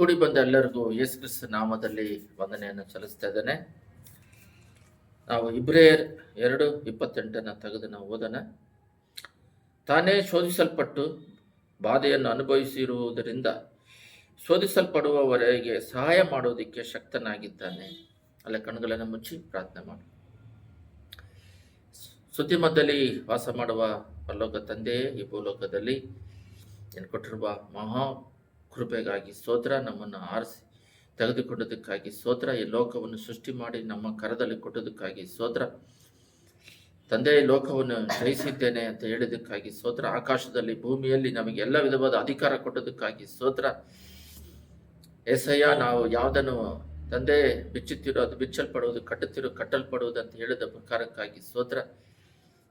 ಕೂಡಿ ಬಂದ ಎಲ್ಲರಿಗೂ ಯೇಸು ಕ್ರಿಸ್ತ ನಾಮದಲ್ಲಿ ವಂದನೆಯನ್ನು ಸಲ್ಲಿಸ್ತಾ ಇದ್ದೇನೆ. ನಾವು ಇಬ್ರೇಯರ್ ಎರಡು ಇಪ್ಪತ್ತೆಂಟನ್ನು ತೆಗೆದು ನಾವು ಓದೋಣ. ತಾನೇ ಶೋಧಿಸಲ್ಪಟ್ಟು ಬಾಧೆಯನ್ನು ಅನುಭವಿಸಿರುವುದರಿಂದ ಶೋಧಿಸಲ್ಪಡುವವರೆಗೆ ಸಹಾಯ ಮಾಡೋದಕ್ಕೆ ಶಕ್ತನಾಗಿದ್ದಾನೆ. ಅಲ್ಲ ಕಣ್ಗಳನ್ನು ಮುಚ್ಚಿ ಪ್ರಾರ್ಥನೆ ಮಾಡು. ಸುದ್ದಿಮದ್ದಲ್ಲಿ ವಾಸ ಮಾಡುವ ಪರಲೋಕ ತಂದೆಯೇ, ಈ ಭೂಲೋಕದಲ್ಲಿ ಏನು ಕೊಟ್ಟಿರುವ ಮಹಾ ಕೃಪೆಗಾಗಿ ಸ್ತೋತ್ರ ನಮ್ಮನ್ನು ಆರಿಸಿ, ತೆಗೆದುಕೊಂಡದಕ್ಕಾಗಿ ಸ್ತೋತ್ರ ಈ ಲೋಕವನ್ನು ಸೃಷ್ಟಿ ಮಾಡಿ ನಮ್ಮ ಕರದಲ್ಲಿ ಕೊಟ್ಟದಕ್ಕಾಗಿ ಸ್ತೋತ್ರ ತಂದೆ ಲೋಕವನ್ನು ಜಯಿಸಿದ್ದೇನೆ ಅಂತ ಹೇಳಿದಕ್ಕಾಗಿ ಸ್ತೋತ್ರ ಆಕಾಶದಲ್ಲಿ, ಭೂಮಿಯಲ್ಲಿ ನಮಗೆ ಎಲ್ಲ ವಿಧವಾದ ಅಧಿಕಾರ ಕೊಟ್ಟದಕ್ಕಾಗಿ ಸ್ತೋತ್ರ ಎಸಯ್ಯ ನಾವು ಯಾವುದನ್ನು ತಂದೆ ಬಿಚ್ಚುತ್ತಿರೋ ಅದು ಬಿಚ್ಚಲ್ಪಡುವುದು, ಕಟ್ಟುತ್ತಿರೋ ಕಟ್ಟಲ್ಪಡುವುದು ಅಂತ ಹೇಳಿದ ಪ್ರಕಾರಕ್ಕಾಗಿ ಸ್ತೋತ್ರ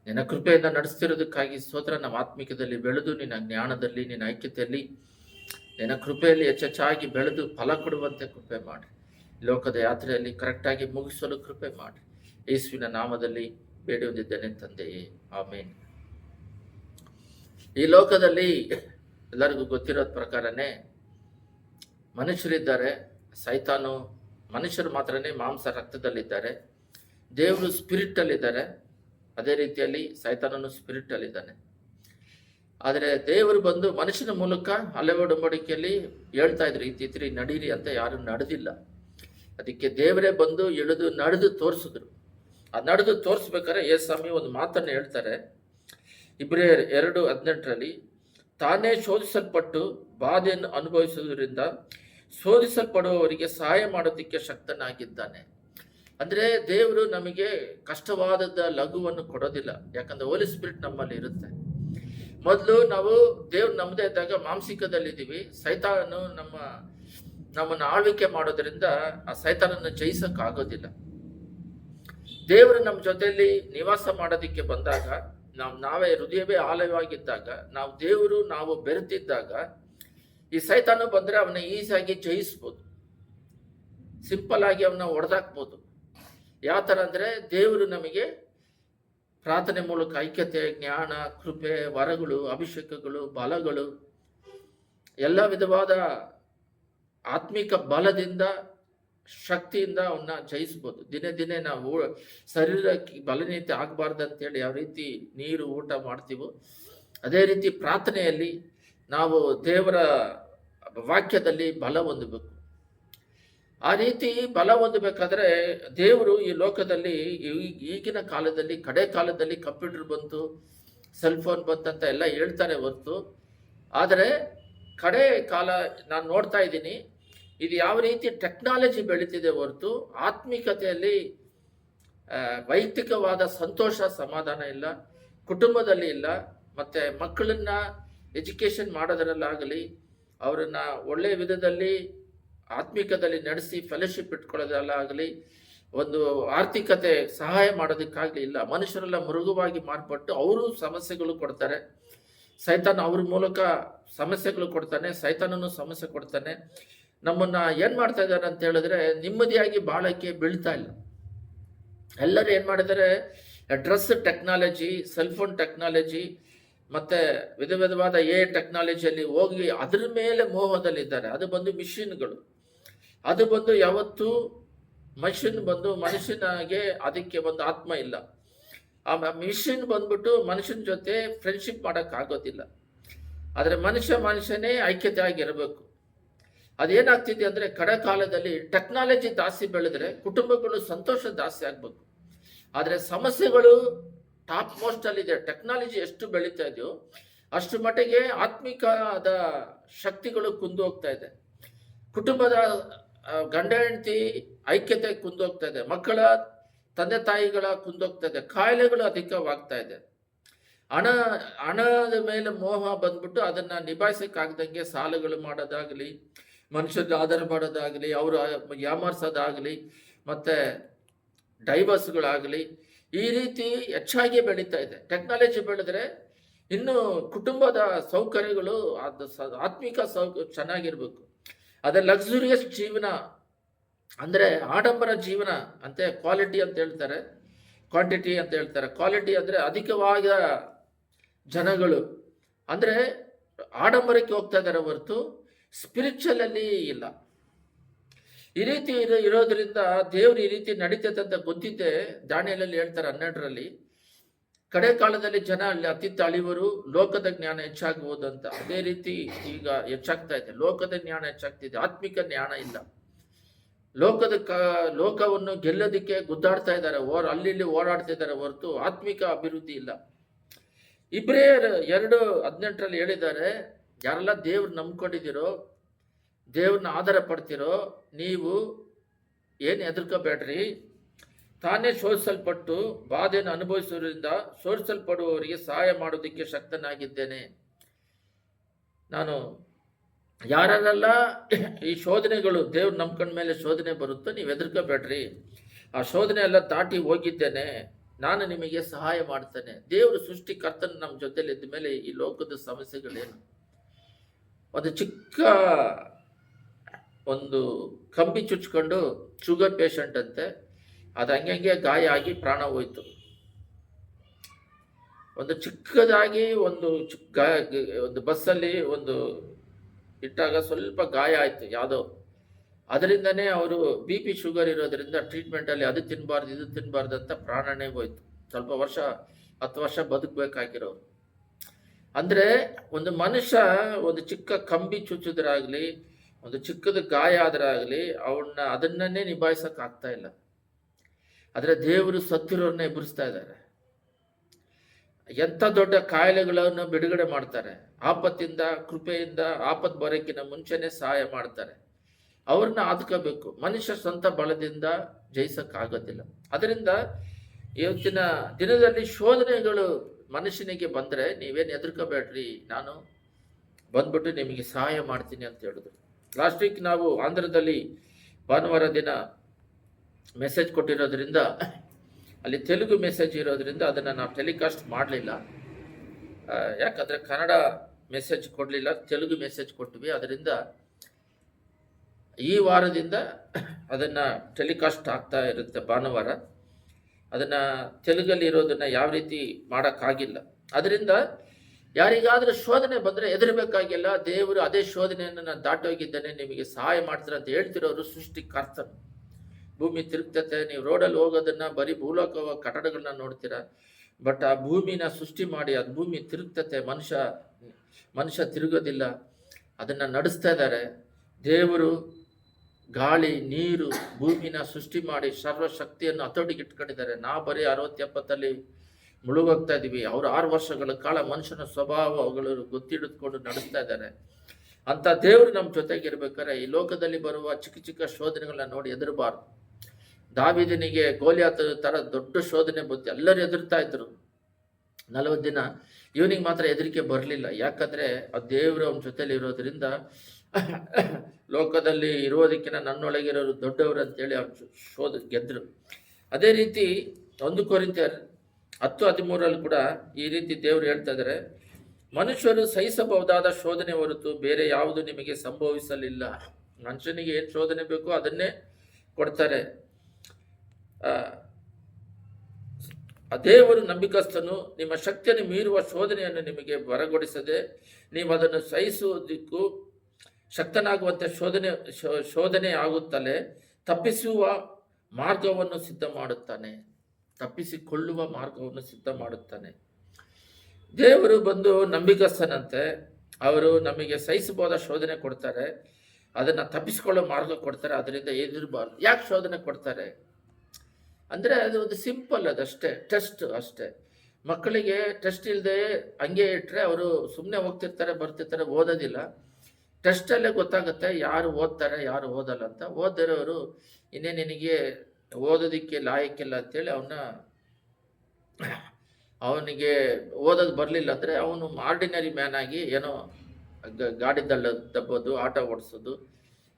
ನಿನ್ನ ಕೃಪೆಯಿಂದ ನಡೆಸ್ತಿರೋದಕ್ಕಾಗಿ ಸ್ತೋತ್ರ ನಮ್ಮ ಆತ್ಮಿಕದಲ್ಲಿ ಬೆಳೆದು ನಿನ್ನ ಜ್ಞಾನದಲ್ಲಿ, ನಿನ್ನ ಐಕ್ಯತೆಯಲ್ಲಿ ನಿನ್ನ ಕೃಪೆಯಲ್ಲಿ ಹೆಚ್ಚೆಚ್ಚಾಗಿ ಬೆಳೆದು ಫಲ ಕೊಡುವಂತೆ ಕೃಪೆ ಮಾಡಿ ಲೋಕದ ಯಾತ್ರೆಯಲ್ಲಿ ಕರೆಕ್ಟಾಗಿ ಮುಗಿಸಲು ಕೃಪೆ ಮಾಡಿ ಯೇಸುವಿನ ನಾಮದಲ್ಲಿ ಬೇಡಿ ಹೊಂದಿದ್ದೇನೆ ತಂದೆಯೇ. ಆಮೇನ್. ಈ ಲೋಕದಲ್ಲಿ ಎಲ್ಲರಿಗೂ ಗೊತ್ತಿರೋದ ಪ್ರಕಾರನೇ ಮನುಷ್ಯರಿದ್ದಾರೆ. ಸೈತಾನು ಮನುಷ್ಯರು ಮಾತ್ರನೇ ಮಾಂಸ ರಕ್ತದಲ್ಲಿದ್ದಾರೆ. ದೇವರು ಸ್ಪಿರಿಟ್ ಅಲ್ಲಿದ್ದಾರೆ. ಅದೇ ರೀತಿಯಲ್ಲಿ ಸೈತಾನನು ಸ್ಪಿರಿಟ್ ಅಲ್ಲಿದ್ದಾನೆ. ಆದರೆ ದೇವರು ಬಂದು ಮನುಷ್ಯನ ಮೂಲಕ ಹಲವೊಡಂಬಡಿಕೆಯಲ್ಲಿ ಹೇಳ್ತಾ ಇದ್ರು ಇತ್ತಿತ್ರಿ ನಡೀರಿ ಅಂತ ಯಾರು ನಡೆದಿಲ್ಲ. ಅದಕ್ಕೆ ದೇವರೇ ಬಂದು ಇಳಿದು ನಡೆದು ತೋರಿಸಿದ್ರು. ಆ ನಡೆದು ತೋರಿಸ್ಬೇಕಾದ್ರೆ ಏ ಸ್ವಾಮಿ ಒಂದು ಮಾತನ್ನು ಹೇಳ್ತಾರೆ. ಇಬ್ಬರೇ ಎರಡು ಹದಿನೆಂಟರಲ್ಲಿ, ತಾನೇ ಶೋಧಿಸಲ್ಪಟ್ಟು ಬಾಧೆಯನ್ನು ಅನುಭವಿಸುವುದರಿಂದ ಶೋಧಿಸಲ್ಪಡುವವರಿಗೆ ಸಹಾಯ ಮಾಡೋದಕ್ಕೆ ಶಕ್ತನಾಗಿದ್ದಾನೆ. ಅಂದರೆ ದೇವರು ನಮಗೆ ಕಷ್ಟವಾದದ ಲಘುವನ್ನು ಕೊಡೋದಿಲ್ಲ. ಯಾಕಂದ್ರೆ ಹೋಲಿ ಸ್ಪಿರಿಟ್ ನಮ್ಮಲ್ಲಿ ಇರುತ್ತೆ. ಮೊದಲು ನಾವು ದೇವ್ರು ನಮ್ಮದೇ ಇದ್ದಾಗ ಮಾಂಸಿಕದಲ್ಲಿದ್ದೀವಿ. ಸೈತಾನನು ನಮ್ಮ, ನಮ್ಮನ್ನು ಆಳ್ವಿಕೆ ಮಾಡೋದ್ರಿಂದ ಆ ಸೈತಾನನ್ನು ಜಯಿಸಕ್ಕಾಗೋದಿಲ್ಲ. ದೇವರು ನಮ್ಮ ಜೊತೆಯಲ್ಲಿ ನಿವಾಸ ಮಾಡೋದಕ್ಕೆ ಬಂದಾಗ, ನಾವು, ನಾವೇ ಹೃದಯವೇ ಆಲಯವಾಗಿದ್ದಾಗ, ನಾವು ದೇವರು, ನಾವು ಬೆರೆತಿದ್ದಾಗ, ಈ ಸೈತಾನು ಬಂದರೆ ಅವನ ಈಸಿಯಾಗಿ ಜಯಿಸ್ಬೋದು. ಸಿಂಪಲ್ ಆಗಿ ಅವನ್ನ ಹೊಡೆದಾಕ್ಬೋದು. ಯಾವ ಥರ ಅಂದರೆ ದೇವರು ನಮಗೆ ಪ್ರಾರ್ಥನೆ ಮೂಲಕ ಐಕ್ಯತೆ, ಜ್ಞಾನ, ಕೃಪೆ, ವರಗಳು, ಅಭಿಷೇಕಗಳು, ಬಲಗಳು, ಎಲ್ಲ ವಿಧವಾದ ಆತ್ಮಿಕ ಬಲದಿಂದ, ಶಕ್ತಿಯಿಂದ ಅವನ್ನ ಜಯಿಸ್ಬೋದು. ದಿನೇ ದಿನೇ ನಾವು ಶರೀರಕ್ಕೆ ಬಲನೀತಿ ಆಗಬಾರ್ದು ಅಂತೇಳಿ ಯಾವ ರೀತಿ ನೀರು ಊಟ ಮಾಡ್ತೀವೋ, ಅದೇ ರೀತಿ ಪ್ರಾರ್ಥನೆಯಲ್ಲಿ ನಾವು ದೇವರ ವಾಕ್ಯದಲ್ಲಿ ಬಲ ಹೊಂದಬೇಕು. ಆ ರೀತಿ ಬಲ ಹೊಂದಬೇಕಾದ್ರೆ ದೇವರು ಈ ಲೋಕದಲ್ಲಿ ಈಗಿನ ಕಾಲದಲ್ಲಿ, ಕಡೆ ಕಾಲದಲ್ಲಿ ಕಂಪ್ಯೂಟರ್ ಬಂತು ಸೆಲ್ ಫೋನ್ ಬಂತಂತ ಎಲ್ಲ ಹೇಳ್ತಾರೆ ಹೊರತು. ಆದರೆ ಕಡೆ ಕಾಲ ನಾನು ನೋಡ್ತಾ ಇದ್ದೀನಿ, ಇದು ಯಾವ ರೀತಿ ಟೆಕ್ನಾಲಜಿ ಬೆಳೀತಿದೆ ಹೊರತು, ಆತ್ಮಿಕತೆಯಲ್ಲಿ ವೈಯಕ್ತಿಕವಾದ ಸಂತೋಷ, ಸಮಾಧಾನ ಇಲ್ಲ, ಕುಟುಂಬದಲ್ಲಿ ಇಲ್ಲ, ಮತ್ತು ಮಕ್ಕಳನ್ನ ಎಜುಕೇಷನ್ ಮಾಡೋದರಲ್ಲಾಗಲಿ, ಅವರನ್ನು ಒಳ್ಳೆಯ ವಿಧದಲ್ಲಿ ಆತ್ಮಿಕದಲ್ಲಿ ನಡೆಸಿ ಫೆಲೋಶಿಪ್ ಇಟ್ಕೊಳ್ಳೋದಲ್ಲಾಗಲಿ, ಒಂದು ಆರ್ಥಿಕತೆ ಸಹಾಯ ಮಾಡೋದಕ್ಕಾಗಲಿ ಇಲ್ಲ, ಮನುಷ್ಯರೆಲ್ಲ ಮೃಗವಾಗಿ ಮಾರ್ಪಟ್ಟು ಅವರು ಸಮಸ್ಯೆಗಳು ಕೊಡ್ತಾರೆ. ಸೈತಾನ ಅವ್ರ ಮೂಲಕ ಸಮಸ್ಯೆಗಳು ಕೊಡ್ತಾನೆ, ಸೈತಾನನು ಸಮಸ್ಯೆ ಕೊಡ್ತಾನೆ. ನಮ್ಮನ್ನ ಏನು ಮಾಡ್ತಾ ಇದ್ದಾರೆ ಅಂತ ಹೇಳಿದ್ರೆ, ನೆಮ್ಮದಿಯಾಗಿ ಬಾಳಕ್ಕೆ ಬೀಳ್ತಾ ಇಲ್ಲ. ಎಲ್ಲರೂ ಏನು ಮಾಡಿದ್ದಾರೆ, ಡ್ರೆಸ್ ಟೆಕ್ನಾಲಜಿ ಸೆಲ್ಫೋನ್ ಟೆಕ್ನಾಲಜಿ, ಮತ್ತು ವಿಧ ವಿಧವಾದ ಎ ಟೆಕ್ನಾಲಜಿಯಲ್ಲಿ ಹೋಗಿ ಅದ್ರ ಮೇಲೆ ಮೋಹದಲ್ಲಿದ್ದಾರೆ. ಅದು ಬಂದು ಮಿಷಿನ್ಗಳು. ಅದು ಬಂದು ಯಾವತ್ತೂ ಮಷಿನ್ ಬಂದು ಮನುಷ್ಯನಿಗೆ ಅದಕ್ಕೆ ಒಂದು ಆತ್ಮ ಇಲ್ಲ. ಆ ಮಿಷಿನ್ ಬಂದ್ಬಿಟ್ಟು ಮನುಷ್ಯನ ಜೊತೆ ಫ್ರೆಂಡ್ಶಿಪ್ ಮಾಡೋಕ್ಕಾಗೋದಿಲ್ಲ ಆದರೆ ಮನುಷ್ಯ ಮನುಷ್ಯನೇ ಐಕ್ಯತೆ ಆಗಿರಬೇಕು ಅದೇನಾಗ್ತಿದೆ ಅಂದರೆ ಕಡೆ ಕಾಲದಲ್ಲಿ ಟೆಕ್ನಾಲಜಿ ಜಾಸ್ತಿ ಬೆಳೆದ್ರೆ ಕುಟುಂಬಗಳು ಸಂತೋಷ ಜಾಸ್ತಿ ಆಗಬೇಕು. ಆದರೆ ಸಮಸ್ಯೆಗಳು ಟಾಪ್ ಮೋಸ್ಟ್ ಅಲ್ಲಿದೆ ಟೆಕ್ನಾಲಜಿ ಎಷ್ಟು ಬೆಳೀತಾ ಇದೆಯೋ ಅಷ್ಟು ಮಟ್ಟಿಗೆ ಆತ್ಮಿಕದ ಶಕ್ತಿಗಳು ಕುಂದು ಹೋಗ್ತಾ ಇದೆ. ಕುಟುಂಬದ ಗಂಡ ಹೆಂಡತಿ ಐಕ್ಯತೆ ಕುಂದೋಗ್ತಾ ಇದೆ ಮಕ್ಕಳ ತಂದೆ ತಾಯಿಗಳ ಕುಂದೋಗ್ತಾ ಇದೆ ಕಾಯಿಲೆಗಳು ಅಧಿಕವಾಗ್ತಾ ಇದೆ. ಹಣ, ಹಣದ ಮೇಲೆ ಮೋಹ ಬಂದ್ಬಿಟ್ಟು ಅದನ್ನ ನಿಭಾಯಿಸಕ್ಕಾಗ್ದಂಗೆ ಸಾಲಗಳು ಮಾಡೋದಾಗಲಿ, ಮನುಷ್ಯರಿಗೆ ಆಧಾರ ಮಾಡೋದಾಗಲಿ, ಅವರು ಯಾಮಾರ್ಸೋದಾಗಲಿ, ಮತ್ತೆ ಡೈವರ್ಸ್ಗಳಾಗಲಿ, ಈ ರೀತಿ ಹೆಚ್ಚಾಗಿ ಬೆಳೀತಾ ಇದೆ. ಟೆಕ್ನಾಲಜಿ ಬೆಳೆದ್ರೆ ಇನ್ನು ಕುಟುಂಬದ ಸೌಕರ್ಯಗಳು, ಅದು ಆತ್ಮಿಕ ಸೌ ಚೆನ್ನಾಗಿರ್ಬೇಕು. ಅದೇ ಲಕ್ಸುರಿಯಸ್ ಜೀವನ, ಅಂದರೆ ಆಡಂಬರ ಜೀವನ ಅಂತೆ ಕ್ವಾಲಿಟಿ ಅಂತ ಹೇಳ್ತಾರೆ ಕ್ವಾಂಟಿಟಿ ಅಂತ ಹೇಳ್ತಾರೆ. ಕ್ವಾಲಿಟಿ ಅಂದರೆ ಅಧಿಕವಾದ ಜನಗಳು. ಅಂದರೆ ಆಡಂಬರಕ್ಕೆ ಹೋಗ್ತಾ ಇದ್ದಾರೆ ಹೊರತು ಸ್ಪಿರಿಚುವಲಲ್ಲಿ ಇಲ್ಲ. ಈ ರೀತಿ ಇರೋ ಇರೋದ್ರಿಂದ ದೇವರು ಈ ರೀತಿ ನಡೀತದೆ ಅಂತ ಗೊತ್ತಿದ್ದೆ. ದಾಣಿಯಲ್ಲಿ ಹೇಳ್ತಾರೆ ಹನ್ನೆರಡರಲ್ಲಿ. ಕಡೆ ಕಾಲದಲ್ಲಿ ಜನ ಅಲ್ಲಿ ಅತಿಥಿ ಅಳಿವರು ಲೋಕದ ಜ್ಞಾನ ಹೆಚ್ಚಾಗುವುದು ಅಂತ ಅದೇ ರೀತಿ ಈಗ ಹೆಚ್ಚಾಗ್ತಾ ಇದೆ. ಲೋಕದ ಜ್ಞಾನ ಹೆಚ್ಚಾಗ್ತಿದೆ. ಆತ್ಮಿಕ ಜ್ಞಾನ ಇಲ್ಲ. ಲೋಕದ ಕ, ಲೋಕವನ್ನು ಗೆಲ್ಲೋದಕ್ಕೆ ಗುದ್ದಾಡ್ತಾ ಇದ್ದಾರೆ. ಓರ್ ಅಲ್ಲಿ ಇಲ್ಲಿ ಓಡಾಡ್ತಾ ಇದ್ದಾರೆ ಹೊರತು ಆತ್ಮಿಕ ಅಭಿವೃದ್ಧಿ ಇಲ್ಲ. ಇಬ್ಬರೇ ಎರಡು ಹದಿನೆಂಟರಲ್ಲಿ ಹೇಳಿದ್ದಾರೆ, ಯಾರೆಲ್ಲ ದೇವ್ರು ನಂಬ್ಕೊಂಡಿದ್ದೀರೋ ದೇವ್ರನ್ನ ಆಧಾರ ಪಡ್ತಿರೋ ನೀವು ಏನು ಹೆದರ್ಕೋಬೇಡ್ರಿ? ತಾನೇ ಶೋಧಿಸಲ್ಪಟ್ಟು ಬಾಧೆಯನ್ನು ಅನುಭವಿಸುವುದರಿಂದ ಶೋಧಿಸಲ್ಪಡುವವರಿಗೆ ಸಹಾಯ ಮಾಡೋದಕ್ಕೆ ಶಕ್ತನಾಗಿದ್ದೇನೆ. ನಾನು ಯಾರನ್ನೆಲ್ಲ ಈ ಶೋಧನೆಗಳು ದೇವ್ರು ನಂಬ್ಕೊಂಡ ಮೇಲೆ ಶೋಧನೆ ಬರುತ್ತೋ ನೀವು ಹೆದರ್ಕೋಬೇಡ್ರಿ. ಆ ಶೋಧನೆ ಎಲ್ಲ ದಾಟಿ ಹೋಗಿದ್ದೇನೆ. ನಾನು ನಿಮಗೆ ಸಹಾಯ ಮಾಡ್ತೇನೆ. ದೇವರು ಸೃಷ್ಟಿಕರ್ತನ ನಮ್ಮ ಜೊತೆಲಿ ಇದ್ದ ಮೇಲೆ ಈ ಲೋಕದ ಸಮಸ್ಯೆಗಳೇನು? ಒಂದು ಚಿಕ್ಕ ಒಂದು ಕಂಬಿ ಚುಚ್ಕೊಂಡು, ಶುಗರ್ ಪೇಷಂಟ್ ಅಂತೆ. ಅದು ಹಂಗೆ ಗಾಯ ಆಗಿ ಪ್ರಾಣ ಹೋಯಿತು. ಒಂದು ಚಿಕ್ಕದಾಗಿ ಒಂದು ಚಿಕ್ಕ ಒಂದು ಬಸ್ಸಲ್ಲಿ ಒಂದು ಇಟ್ಟಾಗ ಸ್ವಲ್ಪ ಗಾಯ ಆಯಿತು ಯಾವುದೋ. ಅದರಿಂದನೇ ಅವರು ಬಿ ಪಿ ಶುಗರ್ ಇರೋದ್ರಿಂದ ಟ್ರೀಟ್ಮೆಂಟಲ್ಲಿ ಅದು ತಿನ್ನಬಾರ್ದು ಇದು ತಿನ್ನಬಾರ್ದು ಅಂತ ಪ್ರಾಣನೇ ಹೋಯ್ತು. ಸ್ವಲ್ಪ ವರ್ಷ, ಹತ್ತು ವರ್ಷ ಬದುಕಬೇಕಾಗಿರೋರು. ಅಂದರೆ ಒಂದು ಮನುಷ್ಯ ಒಂದು ಚಿಕ್ಕ ಕಂಬಿ ಚುಚ್ಚಿದ್ರಾಗಲಿ, ಒಂದು ಚಿಕ್ಕದ ಗಾಯ ಆದ್ರಾಗಲಿ, ಅವನ್ನ ಅದನ್ನೇ ನಿಭಾಯಿಸಕ್ ಆಗ್ತಾ ಇಲ್ಲ. ಆದರೆ ದೇವರು ಸತ್ತಿರೋರನ್ನ ಎಬ್ಬರಿಸ್ತಾ ಇದ್ದಾರೆ. ಎಂಥ ದೊಡ್ಡ ಕಾಯಿಲೆಗಳನ್ನು ಬಿಡುಗಡೆ ಮಾಡ್ತಾರೆ. ಆಪತ್ತಿಂದ, ಕೃಪೆಯಿಂದ, ಆಪತ್ ಬರೋಕ್ಕಿಂತ ಮುಂಚೆನೇ ಸಹಾಯ ಮಾಡ್ತಾರೆ. ಅವ್ರನ್ನ ಆದ್ಕೋಬೇಕು. ಮನುಷ್ಯ ಸ್ವಂತ ಬಲದಿಂದ ಜಯಿಸಕ್ಕಾಗೋದಿಲ್ಲ. ಅದರಿಂದ ಇವತ್ತಿನ ದಿನದಲ್ಲಿ ಶೋಧನೆಗಳು ಮನುಷ್ಯನಿಗೆ ಬಂದರೆ ನೀವೇನು ಹೆದರ್ಕೋಬೇಡ್ರಿ ನಾನು ಬಂದ್ಬಿಟ್ಟು ನಿಮಗೆ ಸಹಾಯ ಮಾಡ್ತೀನಿ ಅಂತ ಹೇಳಿದ್ರು. ಲಾಸ್ಟ್ ವೀಕ್ ನಾವು ಆಂಧ್ರದಲ್ಲಿ ಭಾನುವಾರ ದಿನ ಮೆಸೇಜ್ ಕೊಟ್ಟಿರೋದ್ರಿಂದ, ಅಲ್ಲಿ ತೆಲುಗು ಮೆಸೇಜ್ ಇರೋದ್ರಿಂದ ಅದನ್ನು ನಾವು ಟೆಲಿಕಾಸ್ಟ್ ಮಾಡಲಿಲ್ಲ. ಯಾಕಂದರೆ ಕನ್ನಡ ಮೆಸೇಜ್ ಕೊಡಲಿಲ್ಲ, ತೆಲುಗು ಮೆಸೇಜ್ ಕೊಟ್ವಿ. ಅದರಿಂದ ಈ ವಾರದಿಂದ ಅದನ್ನು ಟೆಲಿಕಾಸ್ಟ್ ಆಗ್ತಾ ಇರುತ್ತೆ ಭಾನುವಾರ. ಅದನ್ನು ತೆಲುಗಲ್ಲಿ ಇರೋದನ್ನು ಯಾವ ರೀತಿ ಮಾಡೋಕ್ಕಾಗಿಲ್ಲ. ಅದರಿಂದ ಯಾರಿಗಾದರೂ ಶೋಧನೆ ಬಂದರೆ ಹೆದರಬೇಕಾಗಿಲ್ಲ. ದೇವರು ಅದೇ ಶೋಧನೆಯನ್ನು ನಾನು ದಾಟೋಗಿದ್ದೇನೆ ನಿಮಗೆ ಸಹಾಯ ಮಾಡ್ತಾರೆ ಅಂತ ಹೇಳ್ತಿರೋರು ಸೃಷ್ಟಿಕರ್ತನು ಭೂಮಿ ತಿರುಗ್ತತೆ, ನೀವು ರೋಡಲ್ಲಿ ಹೋಗೋದನ್ನ ಬರೀ ಭೂಲೋಕ ಕಟ್ಟಡಗಳನ್ನ ನೋಡ್ತೀರಾ? ಬಟ್ ಆ ಭೂಮಿನ ಸೃಷ್ಟಿ ಮಾಡಿ, ಅದು ಭೂಮಿ ತಿರುಗ್ತತೆ, ಮನುಷ್ಯ ಮನುಷ್ಯ ತಿರುಗೋದಿಲ್ಲ. ಅದನ್ನು ನಡೆಸ್ತಾ ಇದ್ದಾರೆ ದೇವರು ಗಾಳಿ, ನೀರು, ಭೂಮಿನ ಸೃಷ್ಟಿ ಮಾಡಿ ಸರ್ವಶಕ್ತಿಯನ್ನು ಹತೋಟಿಗೆ ಇಟ್ಕೊಂಡಿದ್ದಾರೆ. ನಾ ಬರೀ ಅರವತ್ತು ಎಪ್ಪತ್ತಲ್ಲಿ ಮುಳುಗೋಗ್ತಾ ಇದ್ದೀವಿ ಅವ್ರು ಆರು ವರ್ಷಗಳ ಕಾಲ ಮನುಷ್ಯನ ಸ್ವಭಾವ ಸ್ವಭಾವಗಳು ಗೊತ್ತಿಡಿದುಕೊಂಡು ನಡೆಸ್ತಾ ಇದ್ದಾರೆ ಅಂತ ದೇವರು ನಮ್ಮ ಜೊತೆಗಿರ್ಬೇಕಾದ್ರೆ ಈ ಲೋಕದಲ್ಲಿ ಬರುವ ಚಿಕ್ಕ ಚಿಕ್ಕ ಶೋಧನೆಗಳನ್ನ ನೋಡಿ ಎದುರಬಾರ್ದು ದಾವಿದನಿಗೆ ಗೋಲಿಯಾತ ತರ ದೊಡ್ಡ ಶೋಧನೆ ಬಂತು. ಎಲ್ಲರೂ ಎದುರ್ತಾ ಇದ್ರು. ನಲವತ್ತು ದಿನ ಇವನಿಗೆ ಮಾತ್ರ ಹೆದರಿಕೆ ಬರಲಿಲ್ಲ. ಯಾಕಂದ್ರೆ ಆ ದೇವರು ಅವನ ಜೊತೆಲಿ ಇರೋದ್ರಿಂದ ಲೋಕದಲ್ಲಿ ಇರೋದಕ್ಕಿಂತ ನನ್ನೊಳಗಿರೋರು ದೊಡ್ಡವರು ಅಂತೇಳಿ ಅವ್ನು ಶೋಧ ಗೆದ್ರು. ಅದೇ ರೀತಿ ಒಂದು ಕೊರಿಂತ ಹತ್ತು ಹದಿಮೂರಲ್ಲಿ ಕೂಡ ಈ ರೀತಿ ದೇವರು ಹೇಳ್ತಾ ಇದ್ದಾರೆ ಮನುಷ್ಯರು ಸಹಿಸಬಹುದಾದ ಶೋಧನೆ ಹೊರತು ಬೇರೆ ಯಾವುದು ನಿಮಗೆ ಸಂಭವಿಸಲಿಲ್ಲ. ಮನುಷ್ಯನಿಗೆ ಏನು ಶೋಧನೆ ಬೇಕೋ ಅದನ್ನೇ ಕೊಡ್ತಾರೆ. ದೇವರು ನಂಬಿಕಸ್ಥನು ನಿಮ್ಮ ಶಕ್ತಿಯನ್ನು ಮೀರುವ ಶೋಧನೆಯನ್ನು ನಿಮಗೆ ಬರಗೊಡಿಸದೆ ನೀವು ಅದನ್ನು ಸಹಿಸುವುದಕ್ಕೂ ಶಕ್ತನಾಗುವಂತೆ ಶೋಧನೆ ಶೋಧನೆ ಆಗುತ್ತಲೇ ತಪ್ಪಿಸುವ ಮಾರ್ಗವನ್ನು ಸಿದ್ಧ ಮಾಡುತ್ತಾನೆ. ತಪ್ಪಿಸಿಕೊಳ್ಳುವ ಮಾರ್ಗವನ್ನು ಸಿದ್ಧ ಮಾಡುತ್ತಾನೆ. ದೇವರು ಬಂದು ನಂಬಿಕಸ್ಥನಂತೆ ಅವರು ನಮಗೆ ಸಹಿಸಬಹುದ ಶೋಧನೆ ಕೊಡ್ತಾರೆ. ಅದನ್ನು ತಪ್ಪಿಸಿಕೊಳ್ಳೋ ಮಾರ್ಗ ಕೊಡ್ತಾರೆ. ಅದರಿಂದ ಎದುರಬಾರ್ದು. ಯಾಕೆ ಶೋಧನೆ ಕೊಡ್ತಾರೆ? ಅಂದರೆ ಅದು ಒಂದು ಸಿಂಪಲ್ ಅದಷ್ಟೇ, ಟೆಸ್ಟ್ ಅಷ್ಟೇ. ಮಕ್ಕಳಿಗೆ ಟೆಸ್ಟ್ ಇಲ್ಲದೆ ಹಂಗೆ ಇಟ್ಟರೆ ಅವರು ಸುಮ್ಮನೆ ಹೋಗ್ತಿರ್ತಾರೆ, ಬರ್ತಿರ್ತಾರೆ, ಓದೋದಿಲ್ಲ. ಟೆಸ್ಟಲ್ಲೇ ಗೊತ್ತಾಗುತ್ತೆ ಯಾರು ಓದ್ತಾರೆ, ಯಾರು ಓದಲ್ಲ ಅಂತ. ಓದಿರೋರು ಇನ್ನೇ ನಿನಗೆ ಓದೋದಕ್ಕೆ ಲಾಯಕ್ಕಿಲ್ಲ ಅಂತೇಳಿ ಅವನ್ನ ಅವನಿಗೆ ಓದೋದು ಬರಲಿಲ್ಲ ಅಂದರೆ ಅವನು ಆರ್ಡಿನರಿ ಮ್ಯಾನ್ ಆಗಿ ಏನೋ ಗಾಡಿ ದಳ್ಳ, ದಬ್ಬೋದು, ಆಟೋ ಓಡಿಸೋದು.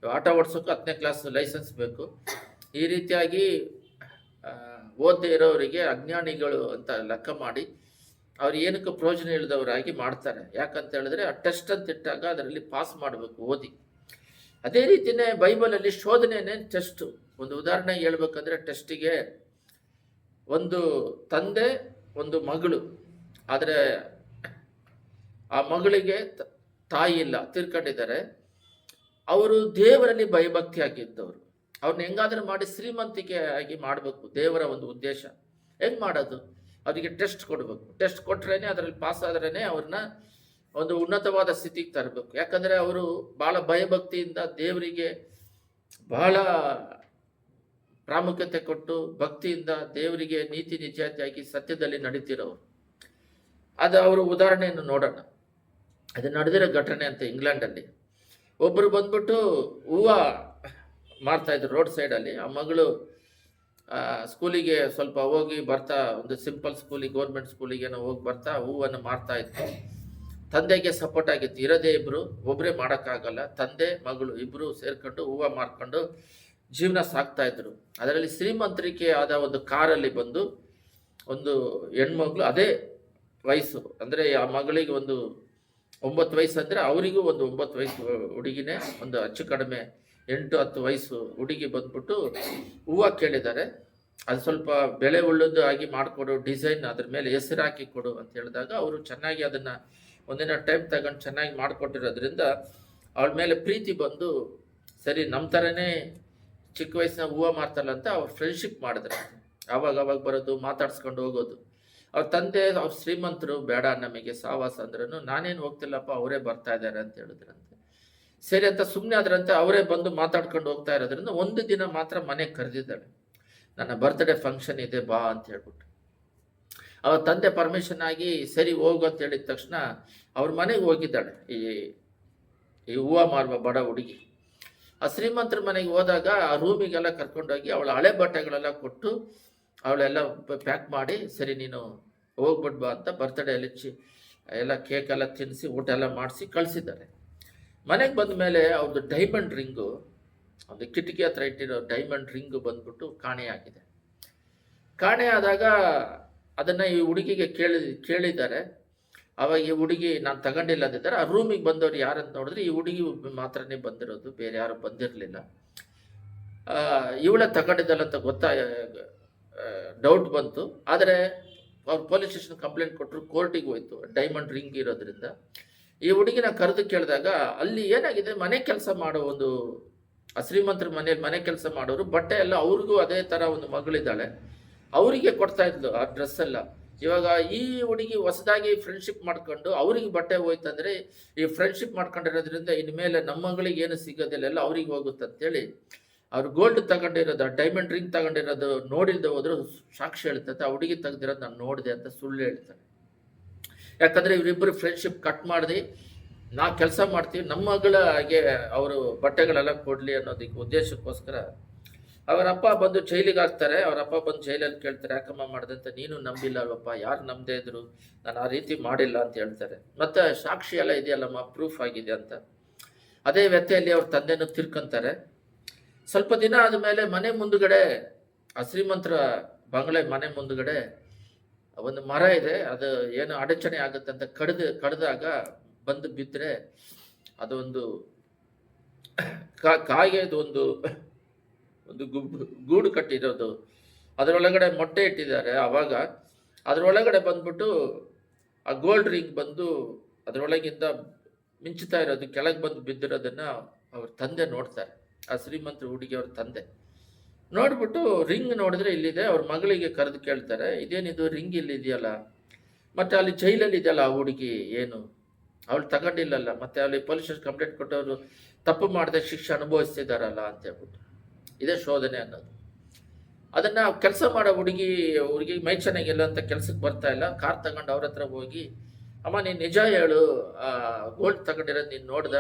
ಆಟೋ ಓಡಿಸೋಕೆ ಹತ್ತನೇ ಕ್ಲಾಸ್ ಲೈಸೆನ್ಸ್ ಬೇಕು. ಈ ರೀತಿಯಾಗಿ ಓದದೇ ಇರೋರಿಗೆ ಅಜ್ಞಾನಿಗಳು ಅಂತ ಲೆಕ್ಕ ಮಾಡಿ ಅವ್ರು ಏನಕ್ಕೆ ಪ್ರಯೋಜನ ಇಲ್ಲದವರಾಗಿ ಮಾಡ್ತಾರೆ. ಯಾಕಂತ ಹೇಳಿದ್ರೆ ಆ ಟೆಸ್ಟ್ ಅಂತ ಇಟ್ಟಾಗ ಅದರಲ್ಲಿ ಪಾಸ್ ಮಾಡಬೇಕು ಓದಿ. ಅದೇ ರೀತಿಯೇ ಬೈಬಲಲ್ಲಿ ಶೋಧನೆನೇ ಟೆಸ್ಟು ಒಂದು ಉದಾಹರಣೆ ಹೇಳ್ಬೇಕಂದ್ರೆ ಟೆಸ್ಟಿಗೆ ಒಂದು ತಂದೆ, ಒಂದು ಮಗಳು. ಆದರೆ ಆ ಮಗಳಿಗೆ ತಾಯಿ ಇಲ್ಲ, ತಿರ್ಕೊಂಡಿದ್ದಾರೆ. ಅವರು ದೇವರಲ್ಲಿ ಭಯಭಕ್ತಿ ಆಗಿದ್ದವರು ಅವ್ರನ್ನ ಹೆಂಗಾದ್ರೂ ಮಾಡಿ ಶ್ರೀಮಂತಿಕೆ ಆಗಿ ಮಾಡಬೇಕು, ದೇವರ ಒಂದು ಉದ್ದೇಶ. ಹೆಂಗ್ ಮಾಡೋದು? ಅವರಿಗೆ ಟೆಸ್ಟ್ ಕೊಡಬೇಕು. ಟೆಸ್ಟ್ ಕೊಟ್ರೇನೆ ಅದರಲ್ಲಿ ಪಾಸ್ ಆದ್ರೇನೆ ಅವ್ರನ್ನ ಒಂದು ಉನ್ನತವಾದ ಸ್ಥಿತಿಗೆ ತರಬೇಕು. ಯಾಕಂದ್ರೆ ಅವರು ಬಹಳ ಭಯಭಕ್ತಿಯಿಂದ ದೇವರಿಗೆ ಬಹಳ ಪ್ರಾಮುಖ್ಯತೆ ಕೊಟ್ಟು ಭಕ್ತಿಯಿಂದ ದೇವರಿಗೆ ನೀತಿ ನಿಜಾತಿಯಾಗಿ ಸತ್ಯದಲ್ಲಿ ನಡೀತಿರೋರು. ಅದು ಅವರು ಉದಾಹರಣೆಯನ್ನು ನೋಡೋಣ. ಅದು ನಡೆದಿರೋ ಘಟನೆ ಅಂತ ಇಂಗ್ಲೆಂಡಲ್ಲಿ ಒಬ್ಬರು ಬಂದ್ಬಿಟ್ಟು, ಹೂವು ಮಾರ್ತಾ ಇದ್ರು ರೋಡ್ ಸೈಡಲ್ಲಿ ಆ ಮಗಳು ಸ್ಕೂಲಿಗೆ ಸ್ವಲ್ಪ ಹೋಗಿ ಬರ್ತಾ, ಒಂದು ಸಿಂಪಲ್ ಸ್ಕೂಲಿಗೆ ಗೌರ್ಮೆಂಟ್ ಸ್ಕೂಲಿಗೆ ಹೋಗಿ ಬರ್ತಾ, ಹೂವನ್ನು ಮಾರ್ತಾ ಇತ್ತು ತಂದೆಗೆ ಸಪೋರ್ಟ್ ಆಗಿತ್ತು. ಇರೋದೇ ಇಬ್ಬರು ಒಬ್ಬರೇ ಮಾಡೋಕ್ಕಾಗಲ್ಲ. ತಂದೆ, ಮಗಳು ಇಬ್ಬರು ಸೇರ್ಕೊಂಡು ಹೂವು ಮಾರ್ಕೊಂಡು ಜೀವನ ಸಾಕ್ತಾ ಇದ್ರು. ಅದರಲ್ಲಿ ಶ್ರೀಮಂತರಿಕೆ ಆದ ಒಂದು ಕಾರಲ್ಲಿ ಬಂದು ಒಂದು ಹೆಣ್ಮಗಳು, ಅದೇ ವಯಸ್ಸು. ಅಂದರೆ ಆ ಮಗಳಿಗೆ ಒಂದು ಒಂಬತ್ತು ವಯಸ್ಸು ಅಂದರೆ ಅವರಿಗೂ ಒಂದು ಒಂಬತ್ತು ವಯಸ್ಸು, ಹುಡುಗಿನೇ ಒಂದು ಅಚ್ಚು ಕಡಿಮೆ ಎಂಟು ಹತ್ತು ವಯಸ್ಸು ಹುಡುಗಿ ಬಂದ್ಬಿಟ್ಟು ಹೂವು ಕೇಳಿದ್ದಾರೆ. ಅದು ಸ್ವಲ್ಪ ಬೆಳೆ ಉಳ್ಳದ್ದು ಆಗಿ ಮಾಡಿಕೊಡು ಡಿಸೈನ್ ಅದ್ರ ಮೇಲೆ ಹೆಸರು ಹಾಕಿ ಕೊಡು ಅಂತ ಹೇಳಿದಾಗ ಅವರು ಚೆನ್ನಾಗಿ ಅದನ್ನು ಒಂದಿನ ಟೈಮ್ ತಗೊಂಡು ಚೆನ್ನಾಗಿ ಮಾಡಿಕೊಟ್ಟಿರೋದ್ರಿಂದ ಅವಳ ಮೇಲೆ ಪ್ರೀತಿ ಬಂದು ಸರಿ ನಮ್ಮ ಥರನೇ ಚಿಕ್ಕ ವಯಸ್ಸಿನ ಹೂವು ಮಾರ್ತಾರಲ್ಲ ಅಂತ ಅವ್ರು ಫ್ರೆಂಡ್ಶಿಪ್ ಮಾಡಿದ್ರು. ಅವಾಗ ಅವಾಗ ಬರೋದು, ಮಾತಾಡ್ಸ್ಕೊಂಡು ಹೋಗೋದು. ಅವ್ರ ತಂದೆ, ಅವ್ರ ಶ್ರೀಮಂತರು ಬೇಡ ನಮಗೆ, ಸಾವಾಸ ಅಂದ್ರೂ ನಾನೇನು ಹೋಗ್ತಿಲ್ಲಪ್ಪ, ಅವರೇ ಬರ್ತಾ ಇದ್ದಾರೆ ಅಂತ ಹೇಳಿದ್ರಂತೆ ಸರಿ ಅಂತ ಸುಮ್ಮನೆ ಆದ್ರಂತೆ ಅವರೇ ಬಂದು ಮಾತಾಡ್ಕೊಂಡು ಹೋಗ್ತಾ ಇರೋದ್ರಿಂದ ಒಂದು ದಿನ ಮಾತ್ರ ಮನೆಗೆ ಕರೆದಿದ್ದಾಳೆ. ನನ್ನ ಬರ್ತ್ಡೇ ಫಂಕ್ಷನ್ ಇದೆ, ಬಾ ಅಂತ ಹೇಳ್ಬಿಟ್ಟು ಅವ್ರ ತಂದೆ ಪರ್ಮಿಷನ್ ಆಗಿ ಸರಿ ಹೋಗು ಅಂತ ಹೇಳಿದ ತಕ್ಷಣ ಅವ್ರ ಮನೆಗೆ ಹೋಗಿದ್ದಾಳೆ. ಈ ಈ ಹೂವು ಮಾರುವ ಬಡ ಹುಡುಗಿ. ಆ ಶ್ರೀಮಂತರ ಮನೆಗೆ ಹೋದಾಗ ಆ ರೂಮಿಗೆಲ್ಲ ಕರ್ಕೊಂಡೋಗಿ ಅವಳ ಹಳೆ ಬಟ್ಟೆಗಳೆಲ್ಲ ಕೊಟ್ಟು ಅವಳೆಲ್ಲ ಪ್ಯಾಕ್ ಮಾಡಿ ಸರಿ ನೀನು ಹೋಗ್ಬಿಡ್ಬಾ ಅಂತ ಬರ್ತ್ಡೇ ಅಲ್ಲಿ ಎಲ್ಲ ಕೇಕ್ ಎಲ್ಲ ತಿನ್ನಿಸಿ ಊಟ ಎಲ್ಲ ಮಾಡಿಸಿ ಕಳಿಸಿದ್ದಾರೆ. ಮನೆಗೆ ಬಂದ ಮೇಲೆ ಅವ್ರದ್ದು ಡೈಮಂಡ್ ರಿಂಗು ಒಂದು ಕಿಟಕಿ ಹತ್ರ ಇಟ್ಟಿರೋ ಡೈಮಂಡ್ ರಿಂಗು ಬಂದ್ಬಿಟ್ಟು ಕಾಣೆಯಾಗಿದೆ ಕಾಣೆ ಆದಾಗ ಅದನ್ನು ಈ ಹುಡುಗಿಗೆ ಕೇಳಿ, ಕೇಳಿದ್ದಾರೆ. ಅವಾಗ ಈ ಹುಡುಗಿ, ನಾನು ತಗೊಂಡಿಲ್ಲ ಅಂದಿದ್ದಾರೆ ಆ ರೂಮಿಗೆ ಬಂದವ್ರು ಯಾರಂತ ನೋಡಿದ್ರೆ ಈ ಹುಡುಗಿ ಮಾತ್ರನೇ ಬಂದಿರೋದು, ಬೇರೆ ಯಾರು ಬಂದಿರಲಿಲ್ಲ. ಇವಳೇ ತಗೊಂಡಿದ್ದಲ್ಲ ಅಂತ ಗೊತ್ತಾ ಡೌಟ್ ಬಂತು. ಆದರೆ ಅವ್ರು ಪೊಲೀಸ್ ಸ್ಟೇಷನ್ ಕಂಪ್ಲೇಂಟ್ ಕೊಟ್ಟರು ಕೋರ್ಟಿಗೆ ಹೋಯ್ತು. ಡೈಮಂಡ್ ರಿಂಗ್ ಇರೋದ್ರಿಂದ. ಈ ಹುಡುಗಿನ ಕರೆದು ಕೇಳಿದಾಗ, ಅಲ್ಲಿ ಏನಾಗಿದೆ? ಮನೆ ಕೆಲಸ ಮಾಡೋ ಒಂದು ಶ್ರೀಮಂತರ ಮನೆಯಲ್ಲಿ ಮನೆ ಕೆಲಸ ಮಾಡೋರು, ಬಟ್ಟೆ ಎಲ್ಲ ಅವ್ರಿಗೂ ಅದೇ ಥರ ಒಂದು ಮಗಳಿದ್ದಾಳೆ. ಅವರಿಗೆ ಕೊಡ್ತಾ ಇದ್ಲು ಆ ಡ್ರೆಸ್ ಎಲ್ಲ. ಇವಾಗ ಈ ಹುಡುಗಿ ಹೊಸದಾಗಿ ಫ್ರೆಂಡ್ಶಿಪ್ ಮಾಡ್ಕೊಂಡು ಅವ್ರಿಗೆ ಬಟ್ಟೆ ಹೋಯ್ತಂದ್ರೆ, ಈ ಫ್ರೆಂಡ್ಶಿಪ್ ಮಾಡ್ಕೊಂಡಿರೋದ್ರಿಂದ ಇನ್ಮೇಲೆ ನಮ್ಮ ಮಗಳಿಗೆ ಏನು ಸಿಗೋದಿಲ್ಲ, ಎಲ್ಲ ಅವ್ರಿಗೆ ಹೋಗುತ್ತೆ ಅಂತೇಳಿ ಅವ್ರು ಗೋಲ್ಡ್ ತಗೊಂಡಿರೋದು ಡೈಮಂಡ್ ರಿಂಗ್ ತಗೊಂಡಿರೋದು ನೋಡಿಲ್ದೆ ಹೋದ್ರು ಸಾಕ್ಷಿ ಹೇಳ್ತೈತೆ ಆ ಹುಡುಗಿ ತೆಗ್ದಿರೋದು ನಾನು ನೋಡಿದೆ ಅಂತ ಸುಳ್ಳು ಹೇಳ್ತಾರೆ ಯಾಕಂದ್ರೆ ಇವರಿಬ್ಬರು ಫ್ರೆಂಡ್ಶಿಪ್ ಕಟ್ ಮಾಡಿದೆ, ನಾ ಕೆಲಸ ಮಾಡ್ತೀವಿ ನಮ್ಮ ಮಗಳ ಹಾಗೆ ಅವರು ಬಟ್ಟೆಗಳೆಲ್ಲ ಕೊಡ್ಲಿ ಅನ್ನೋದಕ್ಕೆ ಉದ್ದೇಶಕ್ಕೋಸ್ಕರ ಅವರ ಅಪ್ಪ ಬಂದು ಜೈಲಿಗೆ ಹಾಕ್ತಾರೆ ಅವರಪ್ಪ ಬಂದು ಜೈಲಲ್ಲಿ ಕೇಳ್ತಾರೆ, ಯಾಕಮ್ಮ ಮಾಡಿದಂತ ನೀನು ನಂಬಿಲ್ಲ ಅಲ್ವಪ್ಪ ಯಾರು ನಂಬದೇ ಇದ್ರು, ನಾನು ಆ ರೀತಿ ಮಾಡಿಲ್ಲ ಅಂತ ಹೇಳ್ತಾರೆ. ಮತ್ತೆ ಸಾಕ್ಷಿ ಎಲ್ಲ ಇದೆಯಲ್ಲಮ್ಮ ಪ್ರೂಫ್ ಆಗಿದೆ ಅಂತ. ಅದೇ ವ್ಯಥೆಯಲ್ಲಿ ಅವ್ರ ತಂದೆನೂ ತಿರ್ಕೊಂತಾರೆ. ಸ್ವಲ್ಪ ದಿನ ಆದಮೇಲೆ ಮನೆ ಮುಂದುಗಡೆ, ಆ ಶ್ರೀಮಂತರ ಬಂಗಲೆ ಮನೆ ಮುಂದುಗಡೆ ಒಂದು ಮರ ಇದೆ, ಅದು ಏನು ಅಡಚಣೆ ಆಗುತ್ತೆ ಅಂತ ಕಡ್ದು, ಕಡ್ದಾಗ ಬಂದು ಬಿದ್ದರೆ ಅದೊಂದು ಕಾಯಿಯದು ಒಂದು ಒಂದು ಗೂಡು ಕಟ್ಟಿರೋದು. ಅದರೊಳಗಡೆ ಮೊಟ್ಟೆ ಇಟ್ಟಿದ್ದಾರೆ. ಆವಾಗ ಅದರೊಳಗಡೆ ಬಂದ್ಬಿಟ್ಟು ಆ ಗೋಲ್ಡ್ ರಿಂಗ್ ಬಂದು ಅದರೊಳಗಿಂದ ಮಿಂಚುತ್ತಾ ಇರೋದು, ಕೆಳಗೆ ಬಂದು ಬಿದ್ದಿರೋದನ್ನು ಅವ್ರ ತಂದೆ ನೋಡ್ತಾರೆ. ಆ ಶ್ರೀಮಂತ ಹುಡುಗಿ ಅವ್ರ ತಂದೆ. ನೋಡ್ಬಿಟ್ಟು ರಿಂಗ್ ನೋಡಿದ್ರೆ ಇಲ್ಲಿದೆ, ಅವ್ರ ಮಗಳಿಗೆ ಕರೆದು ಕೇಳ್ತಾರೆ, ಇದೇನಿದು ರಿಂಗ್ ಇಲ್ಲಿ ಇದೆಯಲ್ಲ ಮತ್ತೆ ಅಲ್ಲಿ ಜೈಲಲ್ಲಿ ಇದೆಯಲ್ಲ ಆ ಹುಡುಗಿ, ಏನು? ಅವಳು ತಗೊಂಡಿಲ್ಲಲ್ಲ, ಮತ್ತೆ ಅಲ್ಲಿ ಪೊಲೀಸ್ ಕಂಪ್ಲೇಂಟ್ ಕೊಟ್ಟವರು ತಪ್ಪು ಮಾಡದೆ ಶಿಕ್ಷೆ ಅನುಭವಿಸ್ತಿದಾರಲ್ಲ ಅಂತ ಹೇಳ್ಬಿಟ್ಟು. ಇದೇ ಶೋಧನೆ ಅನ್ನೋದು. ಅದನ್ನ ಕೆಲಸ ಮಾಡೋ ಹುಡುಗಿ ಹುಡುಗಿ ಮೈ ಚೆನ್ನಾಗಿಲ್ಲ ಅಂತ ಕೆಲ್ಸಕ್ಕೆ ಬರ್ತಾ ಇಲ್ಲ, ಕಾರ್ ತಗೊಂಡು ಅವ್ರ ಹತ್ರ ಹೋಗಿ, ಅಮ್ಮ ನೀನು ನಿಜ ಹೇಳು ಗೋಲ್ಡ್ ತಗೊಂಡಿರೋದು ನೀನು ನೋಡ್ದ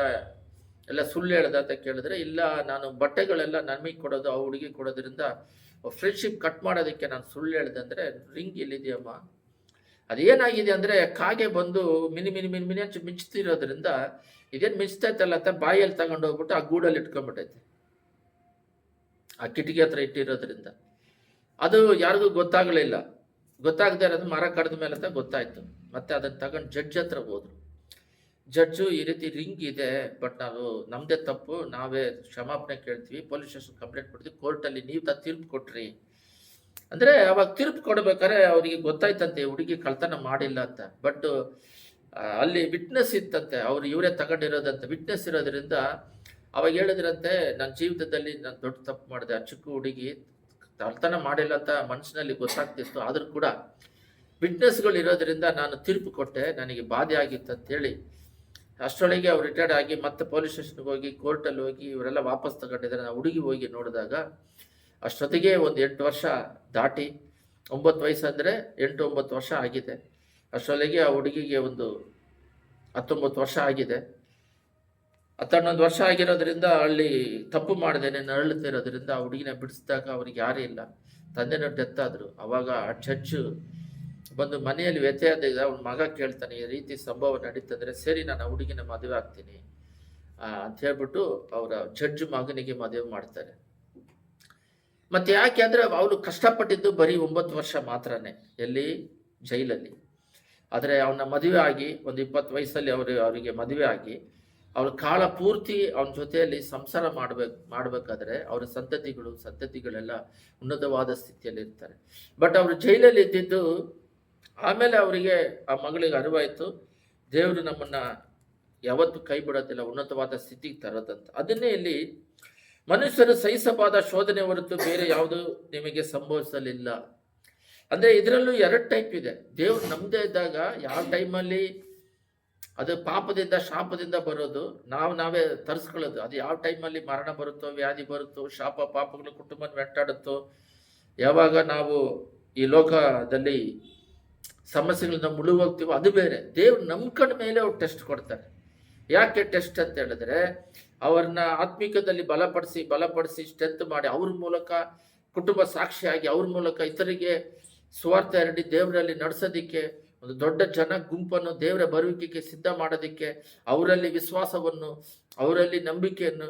ಎಲ್ಲ ಸುಳ್ಳು ಹೇಳ್ದ ಅಂತ ಕೇಳಿದ್ರೆ, ಇಲ್ಲ, ನಾನು ಬಟ್ಟೆಗಳೆಲ್ಲ ನಮಗೆ ಕೊಡೋದು, ಆ ಹುಡುಗಿ ಕೊಡೋದ್ರಿಂದ ಫ್ರೆಂಡ್ಶಿಪ್ ಕಟ್ ಮಾಡೋದಕ್ಕೆ ನಾನು ಸುಳ್ಳು ಹೇಳ್ದೆ ಅಂದರೆ, ರಿಂಗ್ ಎಲ್ಲಿದೆಯಮ್ಮ? ಅದೇನಾಗಿದೆ ಅಂದರೆ, ಕಾಗೆ ಬಂದು ಮಿನಿ ಮಿನಿ ಮಿನಿ ಮಿನಿ ಅಂತ ಮಿಂಚ್ತಿರೋದ್ರಿಂದ, ಇದೇನು ಮಿಂಚ್ತಾ ಇತ್ತಲ್ಲ ಅಂತ ಬಾಯಲ್ಲಿ ತಗೊಂಡು ಹೋಗ್ಬಿಟ್ಟು ಆ ಗೂಡಲ್ಲಿ ಇಟ್ಕೊಂಡ್ಬಿಟ್ಟೈತೆ. ಆ ಕಿಟಕಿ ಹತ್ರ ಇಟ್ಟಿರೋದ್ರಿಂದ. ಅದು ಯಾರಿಗೂ ಗೊತ್ತಾಗಲಿಲ್ಲ. ಗೊತ್ತಾಗದೇ ಇರೋದು ಮರ ಕಡ್ದ ಮೇಲೆ ಅಂತ ಗೊತ್ತಾಯ್ತು. ಮತ್ತೆ ಅದನ್ನು ತಗೊಂಡು ಜಡ್ಜ್ ಹತ್ರ ಹೋದ್ರು. ಜಡ್ಜು ಈ ರೀತಿ ರಿಂಗ್ ಇದೆ, ಬಟ್ ನಾವು ನಮ್ಮದೇ ತಪ್ಪು, ನಾವೇ ಕ್ಷಮಾಪಣೆ ಕೇಳ್ತೀವಿ, ಪೊಲೀಸ್ ಸ್ಟೇಷನ್ ಕಂಪ್ಲೇಂಟ್ ಕೊಡ್ತೀವಿ, ಕೋರ್ಟಲ್ಲಿ ನೀವು ತ ತೀರ್ಪು ಕೊಟ್ರಿ. ಅಂದರೆ ಅವಾಗ ತೀರ್ಪು ಕೊಡ್ಬೇಕಾದ್ರೆ ಅವರಿಗೆ ಗೊತ್ತಾಯ್ತಂತೆ, ಹುಡುಗಿ ಕಳ್ತನ ಮಾಡಿಲ್ಲ ಅಂತ. ಬಟ್ ಅಲ್ಲಿ ವಿಟ್ನೆಸ್ ಇತ್ತಂತೆ, ಅವ್ರು ಇವರೇ ತಗೊಂಡಿರೋದಂತೆ. ವಿಟ್ನೆಸ್ ಇರೋದ್ರಿಂದ ಅವಾಗ ಹೇಳಿದ್ರಂತೆ, ನನ್ನ ಜೀವಿತದಲ್ಲಿ ನಾನು ದೊಡ್ಡ ತಪ್ಪು ಮಾಡಿದೆ, ಆ ಚಿಕ್ಕ ಹುಡುಗಿ ಕಳ್ತನ ಮಾಡಿಲ್ಲ ಅಂತ ಮನಸ್ಸಿನಲ್ಲಿ ಗೊತ್ತಾಗ್ತಿತ್ತು, ಆದರೂ ಕೂಡ ವಿಟ್ನೆಸ್ಗಳು ಇರೋದ್ರಿಂದ ನಾನು ತೀರ್ಪು ಕೊಟ್ಟೆ, ನನಗೆ ಬಾಧೆ ಆಗಿತ್ತು ಅಂತೇಳಿ ಅಷ್ಟರೊಳಗೆ ಅವ್ರು ರಿಟೈರ್ಡ್ ಆಗಿ ಮತ್ತೆ ಪೊಲೀಸ್ ಸ್ಟೇಷನ್ಗೆ ಹೋಗಿ ಕೋರ್ಟಲ್ಲಿ ಹೋಗಿ ಇವರೆಲ್ಲ ವಾಪಸ್ ತಗೊಂಡಿದ್ದಾರೆ. ನಾವು ಹುಡುಗಿ ಹೋಗಿ ನೋಡಿದಾಗ ಅಷ್ಟೊತ್ತಿಗೆ ಒಂದು ಎಂಟು ವರ್ಷ ದಾಟಿ ಒಂಬತ್ತು ವಯಸ್ಸು ಅಂದರೆ ಎಂಟು ಒಂಬತ್ತು ವರ್ಷ ಆಗಿದೆ. ಅಷ್ಟರೊಳಗೆ ಆ ಹುಡುಗಿಗೆ ಒಂದು ಹತ್ತೊಂಬತ್ತು ವರ್ಷ ಆಗಿದೆ. ಹತ್ತನ್ನೊಂದು ವರ್ಷ ಆಗಿರೋದ್ರಿಂದ ಅಲ್ಲಿ ತಪ್ಪು ಮಾಡಿದ್ದೇನೆ ನರಳುತ್ತಿರೋದ್ರಿಂದ ಆ ಹುಡುಗಿನ ಬಿಡಿಸಿದಾಗ ಅವ್ರಿಗೆ ಯಾರೂ ಇಲ್ಲ. ತಂದೆನ ಡೆತ್ ಆದರು. ಅವಾಗ ಆ ಜಡ್ಜು ಬಂದು ಮನೆಯಲ್ಲಿ ವ್ಯತ್ಯಾಸ ಇದೆ ಅವ್ನ ಮಗ ಕೇಳ್ತಾನೆ, ಈ ರೀತಿ ಸಂಭವ ನಡೀತಂದ್ರೆ ಸರಿ, ನಾನು ಹುಡುಗಿನ ಮದುವೆ ಆಗ್ತೀನಿ ಅಂತ ಹೇಳ್ಬಿಟ್ಟು ಅವರ ಜಡ್ಜ್ ಮಗನಿಗೆ ಮದುವೆ ಮಾಡ್ತಾರೆ. ಮತ್ತೆ ಯಾಕೆ ಅಂದ್ರೆ ಅವಳು ಕಷ್ಟಪಟ್ಟಿದ್ದು ಬರೀ ಒಂಬತ್ತು ವರ್ಷ ಮಾತ್ರನೇ, ಎಲ್ಲಿ? ಜೈಲಲ್ಲಿ. ಆದರೆ ಅವನ ಮದುವೆ ಆಗಿ, ಒಂದು ಇಪ್ಪತ್ತು ವಯಸ್ಸಲ್ಲಿ ಅವರು, ಅವರಿಗೆ ಮದುವೆ ಆಗಿ, ಅವ್ರ ಕಾಲ ಪೂರ್ತಿ ಅವನ ಜೊತೆಯಲ್ಲಿ ಸಂಸಾರ ಮಾಡ್ಬೇಕು, ಮಾಡಬೇಕಾದ್ರೆ ಅವರ ಸಂತತಿಗಳು, ಸಂತತಿಗಳೆಲ್ಲ ಉನ್ನತವಾದ ಸ್ಥಿತಿಯಲ್ಲಿ ಇರ್ತಾರೆ ಬಟ್ ಅವರು ಜೈಲಲ್ಲಿ ಇದ್ದಿದ್ದು ಆಮೇಲೆ ಅವರಿಗೆ ಆ ಮಗಳಿಗೆ ಅರಿವಾಯಿತು, ದೇವರು ನಮ್ಮನ್ನ ಯಾವತ್ತೂ ಕೈ ಬಿಡೋದಿಲ್ಲ, ಉನ್ನತವಾದ ಸ್ಥಿತಿಗೆ ತರೋದಂತ. ಅದನ್ನೇ ಇಲ್ಲಿ ಮನುಷ್ಯರು ಸಹಿಸಬಾದ ಶೋಧನೆ ಹೊರತು ಬೇರೆ ಯಾವುದು ನಿಮಗೆ ಸಂಭವಿಸಲಿಲ್ಲ. ಅಂದ್ರೆ ಇದರಲ್ಲೂ ಎರಡು ಟೈಪ್ ಇದೆ. ದೇವ್ರು ನಮ್ದೇ ಇದ್ದಾಗ ಯಾವ ಟೈಮಲ್ಲಿ ಅದು ಪಾಪದಿಂದ, ಶಾಪದಿಂದ ಬರೋದು, ನಾವು ನಾವೇ ತರಿಸ್ಕೊಳ್ಳೋದು. ಅದು ಯಾವ ಟೈಮಲ್ಲಿ ಮರಣ ಬರುತ್ತೋ, ವ್ಯಾಧಿ ಬರುತ್ತೋ, ಶಾಪ ಪಾಪಗಳು ಕುಟುಂಬನ ವೆಂಟಾಡುತ್ತೋ ಯಾವಾಗ ನಾವು ಈ ಲೋಕದಲ್ಲಿ ಸಮಸ್ಯೆಗಳನ್ನ ಮುಳುಗೋಗ್ತೀವೋ ಅದು ಬೇರೆ. ದೇವ್ರು ನಂಬ್ಕೊಂಡ ಮೇಲೆ ಅವ್ರು ಟೆಸ್ಟ್ ಕೊಡ್ತಾರೆ. ಯಾಕೆ ಟೆಸ್ಟ್ ಅಂತ ಹೇಳಿದ್ರೆ, ಅವ್ರನ್ನ ಆತ್ಮಿಕದಲ್ಲಿ ಬಲಪಡಿಸಿ ಬಲಪಡಿಸಿ ಸ್ಟ್ರೆಂತ್ ಮಾಡಿ, ಅವ್ರ ಮೂಲಕ ಕುಟುಂಬ ಸಾಕ್ಷಿಯಾಗಿ, ಅವ್ರ ಮೂಲಕ ಇತರಿಗೆ ಸ್ವಾರ್ಥ ಹರಡಿ ದೇವರಲ್ಲಿ ನಡೆಸೋದಿಕ್ಕೆ, ಒಂದು ದೊಡ್ಡ ಜನ ಗುಂಪನ್ನು ದೇವರ ಬರುವಿಕೆಗೆ ಸಿದ್ಧ ಮಾಡೋದಿಕ್ಕೆ, ಅವರಲ್ಲಿ ವಿಶ್ವಾಸವನ್ನು, ಅವರಲ್ಲಿ ನಂಬಿಕೆಯನ್ನು,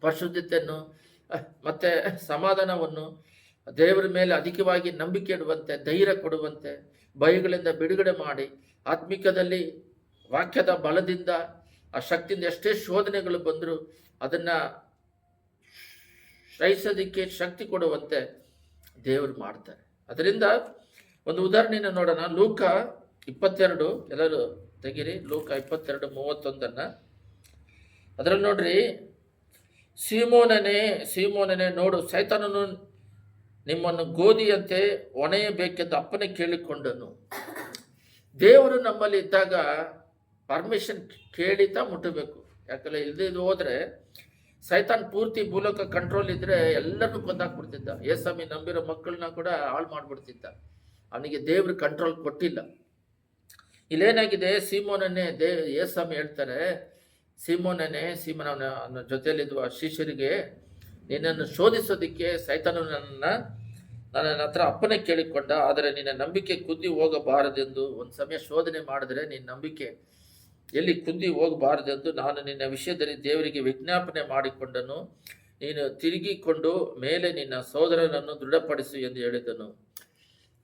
ಪರಿಶುದ್ಧತೆಯನ್ನು, ಮತ್ತೆ ಸಮಾಧಾನವನ್ನು, ದೇವರ ಮೇಲೆ ಅಧಿಕವಾಗಿ ನಂಬಿಕೆ ಇಡುವಂತೆ, ಧೈರ್ಯ ಕೊಡುವಂತೆ ಭಯಗಳಿಂದ ಬಿಡುಗಡೆ ಮಾಡಿ ಆತ್ಮಿಕದಲ್ಲಿ ವಾಕ್ಯದ ಬಲದಿಂದ ಆ ಶಕ್ತಿಯಿಂದ ಎಷ್ಟೇ ಶೋಧನೆಗಳು ಬಂದರೂ ಅದನ್ನು ಸಹಿಸೋದಿಕ್ಕೆ ಶಕ್ತಿ ಕೊಡುವಂತೆ ದೇವರು ಮಾಡ್ತಾರೆ. ಅದರಿಂದ ಒಂದು ಉದಾಹರಣೆಯನ್ನು ನೋಡೋಣ. ಲೂಕ ಇಪ್ಪತ್ತೆರಡು, ಎಲ್ಲರೂ ತೆಗಿರಿ. ಲೂಕ ಇಪ್ಪತ್ತೆರಡು, ಮೂವತ್ತೊಂದನ್ನು. ಅದರಲ್ಲಿ ನೋಡ್ರಿ, ಸೀಮೋನನೇ ಸೀಮೋನನೇ ನೋಡು, ಸೈತಾನನು ನಿಮ್ಮನ್ನು ಗೋಧಿಯಂತೆ ಒಣೆಯಬೇಕೆಂದು ಅಪ್ಪನೇ ಕೇಳಿಕೊಂಡನು. ದೇವರು ನಮ್ಮಲ್ಲಿ ಇದ್ದಾಗ ಪರ್ಮಿಷನ್ ಕೇಳಿತಾ ಮುಟ್ಟಬೇಕು. ಯಾಕಂದ್ರೆ ಇಲ್ಲದೆ ಹೋದ್ರೆ ಸೈತಾನ್ ಪೂರ್ತಿ ಮೂಲಕ ಕಂಟ್ರೋಲ್ ಇದ್ರೆ ಎಲ್ಲರನ್ನೂ ಕೊಂದಾಕ್ಬಿಡ್ತಿದ್ದ. ಏಸಮಿ ನಂಬಿರೋ ಮಕ್ಕಳನ್ನ ಕೂಡ ಹಾಳು ಮಾಡಿಬಿಡ್ತಿದ್ದ. ಅವನಿಗೆ ದೇವ್ರ ಕಂಟ್ರೋಲ್ ಕೊಟ್ಟಿಲ್ಲ. ಇಲ್ಲೇನಾಗಿದೆ? ಸೀಮೋನನ್ನೇ ದೇ ಸ್ವಾಮಿ ಹೇಳ್ತಾರೆ, ಸೀಮೋನನ್ನೇ ಸೀಮನ ಅವನ ಜೊತೆಯಲ್ಲಿದ್ದ ಶಿಷ್ಯರಿಗೆ ನಿನ್ನನ್ನು ಶೋಧಿಸೋದಕ್ಕೆ ಸೈತಾನು ನನ್ನ ನನ್ನ ಹತ್ರ ಅಪ್ಪನೇ ಕೇಳಿಕೊಂಡ, ಆದರೆ ನಿನ್ನ ನಂಬಿಕೆ ಕುದ್ದಿ ಹೋಗಬಾರದೆಂದು ಒಂದು ಸಮಯ ಶೋಧನೆ ಮಾಡಿದ್ರೆ ನಿನ್ನ ನಂಬಿಕೆ ಎಲ್ಲಿ ಕುಂದಿ ಹೋಗಬಾರದೆಂದು ನಾನು ನಿನ್ನ ವಿಷಯದಲ್ಲಿ ದೇವರಿಗೆ ವಿಜ್ಞಾಪನೆ ಮಾಡಿಕೊಂಡನು. ನೀನು ತಿರುಗಿಕೊಂಡು ಮೇಲೆ ನಿನ್ನ ಸಹೋದರನನ್ನು ದೃಢಪಡಿಸು ಎಂದು ಹೇಳಿದನು.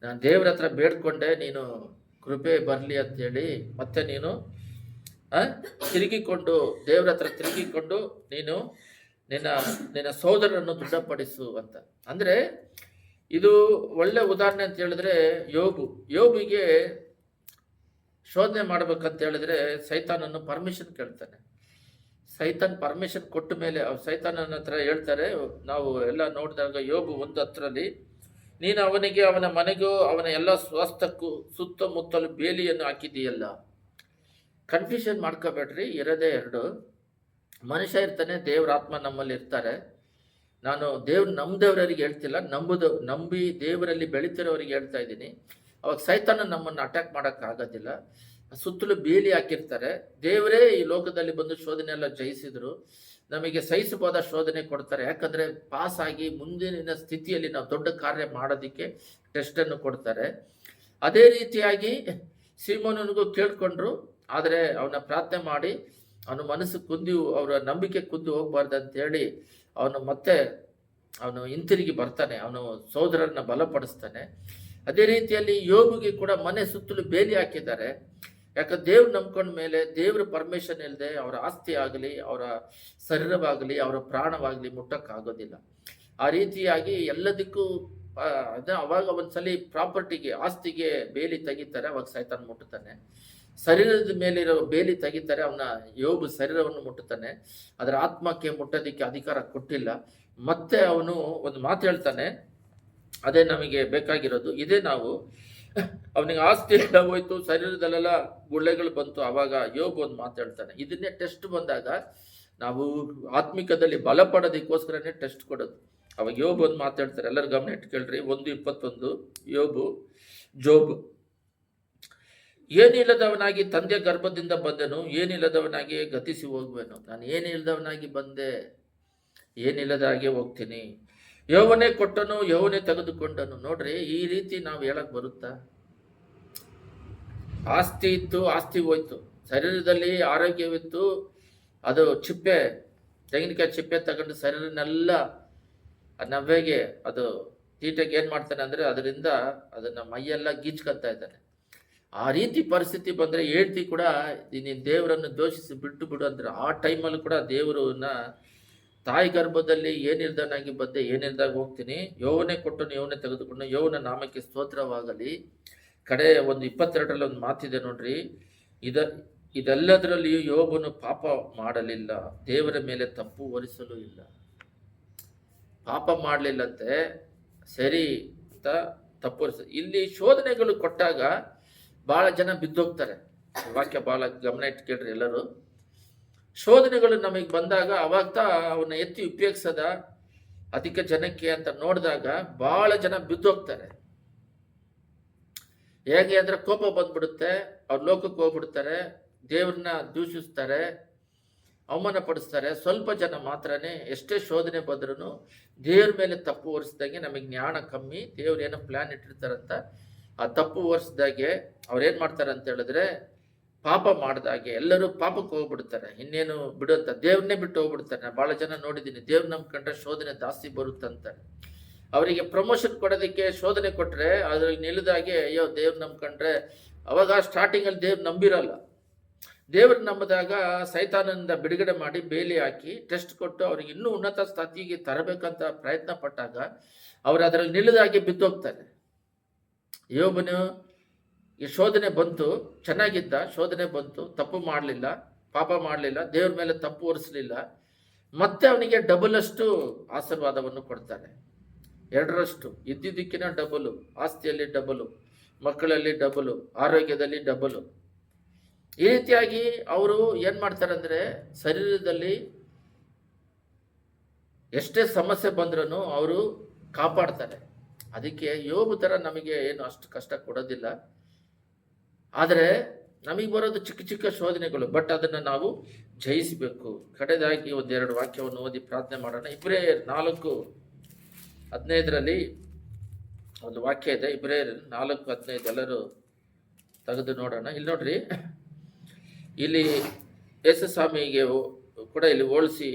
ನಾನು ದೇವರ ಹತ್ರ ಬೇಡ್ಕೊಂಡೆ, ನೀನು ಕೃಪೆ ಬರಲಿ ಅಂತೇಳಿ ಮತ್ತೆ ನೀನು ತಿರುಗಿಕೊಂಡು, ದೇವರ ಹತ್ರ ತಿರುಗಿಕೊಂಡು ನೀನು ನಿನ್ನ ನಿನ್ನ ಸೋದರನನ್ನು ದೃಢಪಡಿಸು ಅಂತ ಅಂದ್ರೆ ಇದು ಒಳ್ಳೆ ಉದಾಹರಣೆ ಅಂತ ಹೇಳಿದ್ರೆ ಯೋಬು. ಯೋಬಿಗೆ ಶೋಧನೆ ಮಾಡ್ಬೇಕಂತ ಹೇಳಿದ್ರೆ ಸೈತಾನನ್ನು ಪರ್ಮಿಷನ್ ಕೇಳ್ತಾನೆ. ಸೈತಾನ್ ಪರ್ಮಿಷನ್ ಕೊಟ್ಟ ಮೇಲೆ ಸೈತಾನನ ಹತ್ರ ಹೇಳ್ತಾರೆ, ನಾವು ಎಲ್ಲ ನೋಡಿದಾಗ ಯೋಬು ಒಂದು ಹತ್ರಲ್ಲಿ ನೀನು ಅವನಿಗೆ, ಅವನ ಮನೆಗೂ, ಅವನ ಎಲ್ಲ ಸ್ವಾಸ್ಥಕ್ಕೂ ಸುತ್ತಮುತ್ತಲು ಬೇಲಿಯನ್ನು ಹಾಕಿದೀಯಲ್ಲ ಕನ್ಫ್ಯೂಷನ್ ಮಾಡ್ಕೋಬೇಡ್ರಿ, ಇರೋದೇ ಎರಡು. ಮನುಷ್ಯ ಇರ್ತಾನೆ, ದೇವ್ರ ಆತ್ಮ ನಮ್ಮಲ್ಲಿ ಇರ್ತಾರೆ. ನಾನು ದೇವ್ರು ನಂಬದವರಿಗೆ ಹೇಳ್ತಿಲ್ಲ, ನಂಬುದು, ನಂಬಿ ದೇವರಲ್ಲಿ ಬೆಳೀತಿರೋರಿಗೆ ಹೇಳ್ತಾ ಇದ್ದೀನಿ. ಅವಾಗ ಸೈತಾನ ನಮ್ಮನ್ನು ಅಟ್ಯಾಕ್ ಮಾಡೋಕ್ಕಾಗೋದಿಲ್ಲ ಸುತ್ತಲೂ ಬೇಲಿ ಹಾಕಿರ್ತಾರೆ. ದೇವರೇ ಈ ಲೋಕದಲ್ಲಿ ಬಂದು ಶೋಧನೆ ಎಲ್ಲ ಜಯಿಸಿದ್ರು. ನಮಗೆ ಸಹಿಸಬಹುದ ಶೋಧನೆ ಕೊಡ್ತಾರೆ. ಯಾಕಂದ್ರೆ ಪಾಸ್ ಆಗಿ ಮುಂದಿನ ಸ್ಥಿತಿಯಲ್ಲಿ ನಾವು ದೊಡ್ಡ ಕಾರ್ಯ ಮಾಡೋದಕ್ಕೆ ಟೆಸ್ಟ್ ಅನ್ನು ಕೊಡ್ತಾರೆ. ಅದೇ ರೀತಿಯಾಗಿ ಸೀಮೋನನಿಗೂ ಕೇಳ್ಕೊಂಡ್ರು. ಆದರೆ ಅವನ ಪ್ರಾರ್ಥನೆ ಮಾಡಿ ಅವನ ಮನಸ್ಸು ಕುಂದಿ, ಅವರ ನಂಬಿಕೆ ಕುಂದಿ ಹೋಗಬಾರ್ದು ಅಂತ ಹೇಳಿ ಅವನು ಮತ್ತೆ ಅವನು ಹಿಂತಿರುಗಿ ಬರ್ತಾನೆ, ಅವನು ಸೋದರನ್ನ ಬಲಪಡಿಸ್ತಾನೆ. ಅದೇ ರೀತಿಯಲ್ಲಿ ಯೋಗಿಗೆ ಕೂಡ ಮನೆ ಸುತ್ತಲೂ ಬೇಲಿ ಹಾಕಿದ್ದಾರೆ. ಯಾಕಂದ್ರೆ ದೇವ್ರು ನಂಬ್ಕೊಂಡ ಮೇಲೆ ದೇವ್ರ ಪರ್ಮಿಷನ್ ಇಲ್ಲದೆ ಅವರ ಆಸ್ತಿ ಆಗಲಿ, ಅವರ ಶರೀರವಾಗಲಿ, ಅವರ ಪ್ರಾಣವಾಗಲಿ ಮುಟ್ಟಕ್ಕಾಗೋದಿಲ್ಲ. ಆ ರೀತಿಯಾಗಿ ಎಲ್ಲದಕ್ಕೂ ಅದ ಅವಾಗ ಒಂದ್ಸಲಿ ಪ್ರಾಪರ್ಟಿಗೆ, ಆಸ್ತಿಗೆ ಬೇಲಿ ತೆಗಿತಾರೆ, ಅವಾಗ ಸೈತಾನ ಮುಟ್ಟುತ್ತಾನೆ. ಶರೀರದ ಮೇಲಿರೋ ಬೇಲಿ ತೆಗಿತಾರೆ, ಅವನ ಯೋಬು ಶರೀರವನ್ನು ಮುಟ್ಟುತ್ತಾನೆ. ಅದರ ಆತ್ಮಕ್ಕೆ ಮುಟ್ಟೋದಿಕ್ಕೆ ಅಧಿಕಾರ ಕೊಟ್ಟಿಲ್ಲ. ಮತ್ತೆ ಅವನು ಒಂದು ಮಾತು ಹೇಳ್ತಾನೆ, ಅದೇ ನಮಗೆ ಬೇಕಾಗಿರೋದು. ಇದೇ ನಾವು, ಅವನಿಗೆ ಆಸ್ತಿ ಹೋಯ್ತು, ಶರೀರದಲ್ಲೆಲ್ಲ ಗುಳ್ಳೆಗಳು ಬಂತು. ಅವಾಗ ಯೋಬ್ ಒಂದು ಮಾತು ಹೇಳ್ತಾನೆ, ಇದನ್ನೇ ಟೆಸ್ಟ್ ಬಂದಾಗ ನಾವು ಆತ್ಮಿಕದಲ್ಲಿ ಬಲ ಪಡೋದಕ್ಕೋಸ್ಕರನೇ ಟೆಸ್ಟ್ ಕೊಡೋದು. ಅವಾಗ ಯೋಬ್ ಒಂದು ಮಾತಾಡ್ತಾರೆ ಎಲ್ಲರೂ ಗಮನ ಇಟ್ಕೊಳ್ರಿ. ಕೇಳ್ರಿ ಒಂದು ಇಪ್ಪತ್ತೊಂದು, ಯೋಬು, ಜೋಬ್. ಏನಿಲ್ಲದವನಾಗಿ ತಂದೆ ಗರ್ಭದಿಂದ ಬಂದೆನು, ಏನಿಲ್ಲದವನಾಗಿ ಗತಿಸಿ ಹೋಗುವೆನು. ನಾನು ಏನಿಲ್ಲದವನಾಗಿ ಬಂದೆ, ಏನಿಲ್ಲದ ಹಾಗೆ ಹೋಗ್ತೀನಿ. ಯೌವನೇ ಕೊಟ್ಟನು, ಯೌವನೇ ತೆಗೆದುಕೊಂಡನು. ನೋಡ್ರಿ, ಈ ರೀತಿ ನಾವು ಹೇಳಕ್ ಬರುತ್ತಾ? ಆಸ್ತಿ ಇತ್ತು, ಆಸ್ತಿ ಹೋಯ್ತು. ಶರೀರದಲ್ಲಿ ಆರೋಗ್ಯವಿತ್ತು. ಅದು ಚಿಪ್ಪೆ, ತೆಂಗಿನಕಾಯಿ ಚಿಪ್ಪೆ ತಗೊಂಡು ಶರೀರನೆಲ್ಲ ನವ್ವೆಗೆ ಅದು, ತೀಟೆಗೆ ಏನು ಮಾಡ್ತಾನೆ ಅಂದರೆ ಅದರಿಂದ ಅದನ್ನ ಮೈಯೆಲ್ಲ ಗೀಚ್ಕೊತಾ ಇದ್ದಾನೆ. ಆ ರೀತಿ ಪರಿಸ್ಥಿತಿ ಬಂದರೆ ಹೇಳ್ತಿ ಕೂಡ ನೀನು ದೇವರನ್ನು ದೋಷಿಸಿ ಬಿಟ್ಟು ಬಿಡು ಅಂದ್ರೆ ಆ ಟೈಮಲ್ಲಿ ಕೂಡ ದೇವರನ್ನ ತಾಯಿ ಗರ್ಭದಲ್ಲಿ ಏನಿಲ್ದನಾಗಿ ಬಂದೆ ಏನಿಲ್ದಾಗ ಹೋಗ್ತೀನಿ ಯೋವನೇ ಕೊಟ್ಟು ಯೋವನೇ ತೆಗೆದುಕೊಂಡು ಯೋವನ ನಾಮಕ್ಕೆ ಸ್ತೋತ್ರವಾಗಲಿ. ಕಡೆ ಒಂದು ಇಪ್ಪತ್ತೆರಡರಲ್ಲಿ ಒಂದು ಮಾತಿದೆ ನೋಡ್ರಿ, ಇದ, ಇದೆಲ್ಲದರಲ್ಲಿಯೂ ಯೋಬನು ಪಾಪ ಮಾಡಲಿಲ್ಲ, ದೇವರ ಮೇಲೆ ತಪ್ಪು ಹೊರಿಸಲು ಇಲ್ಲ. ಪಾಪ ಮಾಡಲಿಲ್ಲಂತೆ, ಸರಿ ಅಂತ ತಪ್ಪು ಇಲ್ಲಿ ಶೋಧನೆಗಳು ಕೊಟ್ಟಾಗ ಭಾಳ ಜನ ಬಿದ್ದೋಗ್ತಾರೆ. ವಾಕ್ಯ ಭಾಳ ಗಮನ ಇಟ್ಟು ಕೇಳ್ರಿ ಎಲ್ಲರೂ. ಶೋಧನೆಗಳು ನಮಗೆ ಬಂದಾಗ ಅವಾಗ ಅವನ್ನ ಎತ್ತಿ ಉಪಯೋಗಿಸದ ಅಧಿಕ ಜನಕ್ಕೆ ಅಂತ ನೋಡಿದಾಗ ಬಹಳ ಜನ ಬಿದ್ದೋಗ್ತಾರೆ. ಹೇಗೆ ಅಂದ್ರೆ ಕೋಪ ಬಂದ್ಬಿಡುತ್ತೆ, ಅವ್ರ ಲೋಕಕ್ಕೆ ಹೋಗ್ಬಿಡ್ತಾರೆ, ದೇವ್ರನ್ನ ದೂಷಿಸ್ತಾರೆ, ಅವಮಾನ ಪಡಿಸ್ತಾರೆ. ಸ್ವಲ್ಪ ಜನ ಮಾತ್ರನೇ ಎಷ್ಟೇ ಶೋಧನೆ ಬಂದ್ರೂ ದೇವ್ರ ಮೇಲೆ ತಪ್ಪು ಒರೆಸಿದಂಗೆ ನಮಗೆ ಜ್ಞಾನ ಕಮ್ಮಿ, ದೇವ್ರು ಏನೋ ಪ್ಲಾನ್ ಇಟ್ಟಿರ್ತಾರಂತ ಆ ತಪ್ಪು ಅವ್ರು ಏನು ಮಾಡ್ತಾರೆ ಅಂತ ಹೇಳಿದ್ರೆ ಪಾಪ ಮಾಡ್ದಾಗೆ ಎಲ್ಲರೂ ಪಾಪಕ್ಕೆ ಹೋಗ್ಬಿಡ್ತಾರೆ. ಇನ್ನೇನು ಬಿಡುತ್ತ ದೇವ್ರನ್ನೇ ಬಿಟ್ಟು ಹೋಗ್ಬಿಡ್ತಾರೆ. ನಾನು ಭಾಳ ಜನ ನೋಡಿದ್ದೀನಿ ದೇವ್ರ ನಂಬ್ಕೊಂಡ್ರೆ ಶೋಧನೆ ಜಾಸ್ತಿ ಬರುತ್ತಂತಾರೆ ಅವರಿಗೆ ಪ್ರಮೋಷನ್ ಕೊಡೋದಕ್ಕೆ ಶೋಧನೆ ಕೊಟ್ಟರೆ ಅದ್ರಲ್ಲಿ ನಿಲ್ಲದಾಗೆ ಅಯ್ಯೋ ದೇವ್ರ ನಂಬ್ಕೊಂಡ್ರೆ ಅವಾಗ ಸ್ಟಾರ್ಟಿಂಗಲ್ಲಿ ದೇವ್ರು ನಂಬಿರಲ್ಲ. ದೇವ್ರ ನಂಬಿದಾಗ ಸೈತಾನದಿಂದ ಬಿಡುಗಡೆ ಮಾಡಿ ಬೇಲಿ ಹಾಕಿ ಟೆಸ್ಟ್ ಕೊಟ್ಟು ಅವ್ರಿಗೆ ಇನ್ನೂ ಉನ್ನತ ಸ್ಥಿತಿಗೆ ತರಬೇಕಂತ ಪ್ರಯತ್ನ ಪಟ್ಟಾಗ ಅವರು ಅದರಲ್ಲಿ ನಿಲ್ಲದಾಗೆ ಬಿದ್ದೋಗ್ತಾರೆ. ಯೋಬನು ಈ ಶೋಧನೆ ಬಂತು, ಚೆನ್ನಾಗಿದ್ದ, ಶೋಧನೆ ಬಂತು, ತಪ್ಪು ಮಾಡಲಿಲ್ಲ, ಪಾಪ ಮಾಡಲಿಲ್ಲ, ದೇವ್ರ ಮೇಲೆ ತಪ್ಪು ಹೊರಿಸಲಿಲ್ಲ ಮತ್ತೆ ಅವನಿಗೆ ಡಬಲ್ ಅಷ್ಟು ಆಶೀರ್ವಾದವನ್ನು ಕೊಡ್ತಾನೆ. ಎರಡರಷ್ಟು, ಇದ್ದಿದ್ದಕ್ಕಿನ ಡಬಲು, ಆಸ್ತಿಯಲ್ಲಿ ಡಬಲು, ಮಕ್ಕಳಲ್ಲಿ ಡಬಲು, ಆರೋಗ್ಯದಲ್ಲಿ ಡಬಲು. ಈ ರೀತಿಯಾಗಿ ಅವರು ಏನು ಮಾಡ್ತಾರೆ ಅಂದರೆ ಶರೀರದಲ್ಲಿ ಎಷ್ಟೇ ಸಮಸ್ಯೆ ಬಂದ್ರೂ ಅವರು ಕಾಪಾಡ್ತಾರೆ. ಅದಕ್ಕೆ ಯೋಬು ಥರ ನಮಗೆ ಏನು ಅಷ್ಟು ಕಷ್ಟ ಕೊಡೋದಿಲ್ಲ. ಆದರೆ ನಮಗೆ ಬರೋದು ಚಿಕ್ಕ ಚಿಕ್ಕ ಶೋಧನೆಗಳು, ಬಟ್ ಅದನ್ನು ನಾವು ಜಯಿಸಬೇಕು. ಕಡೆದಾಗಿ ಒಂದೆರಡು ವಾಕ್ಯವನ್ನು ಓದಿ ಪ್ರಾರ್ಥನೆ ಮಾಡೋಣ. ಇಬ್ರೇ ನಾಲ್ಕು ಹದಿನೈದರಲ್ಲಿ ಒಂದು ವಾಕ್ಯ ಇದೆ. ಇಬ್ರೇ ನಾಲ್ಕು ಹದಿನೈದು ಎಲ್ಲರೂ ತೆಗೆದು ನೋಡೋಣ. ಇಲ್ಲಿ ನೋಡ್ರಿ. ಇಲ್ಲಿ ಯೇಸುಸ್ವಾಮಿಗೆ ಕೂಡ ಇಲ್ಲಿ ಹೋಲಿಸಿ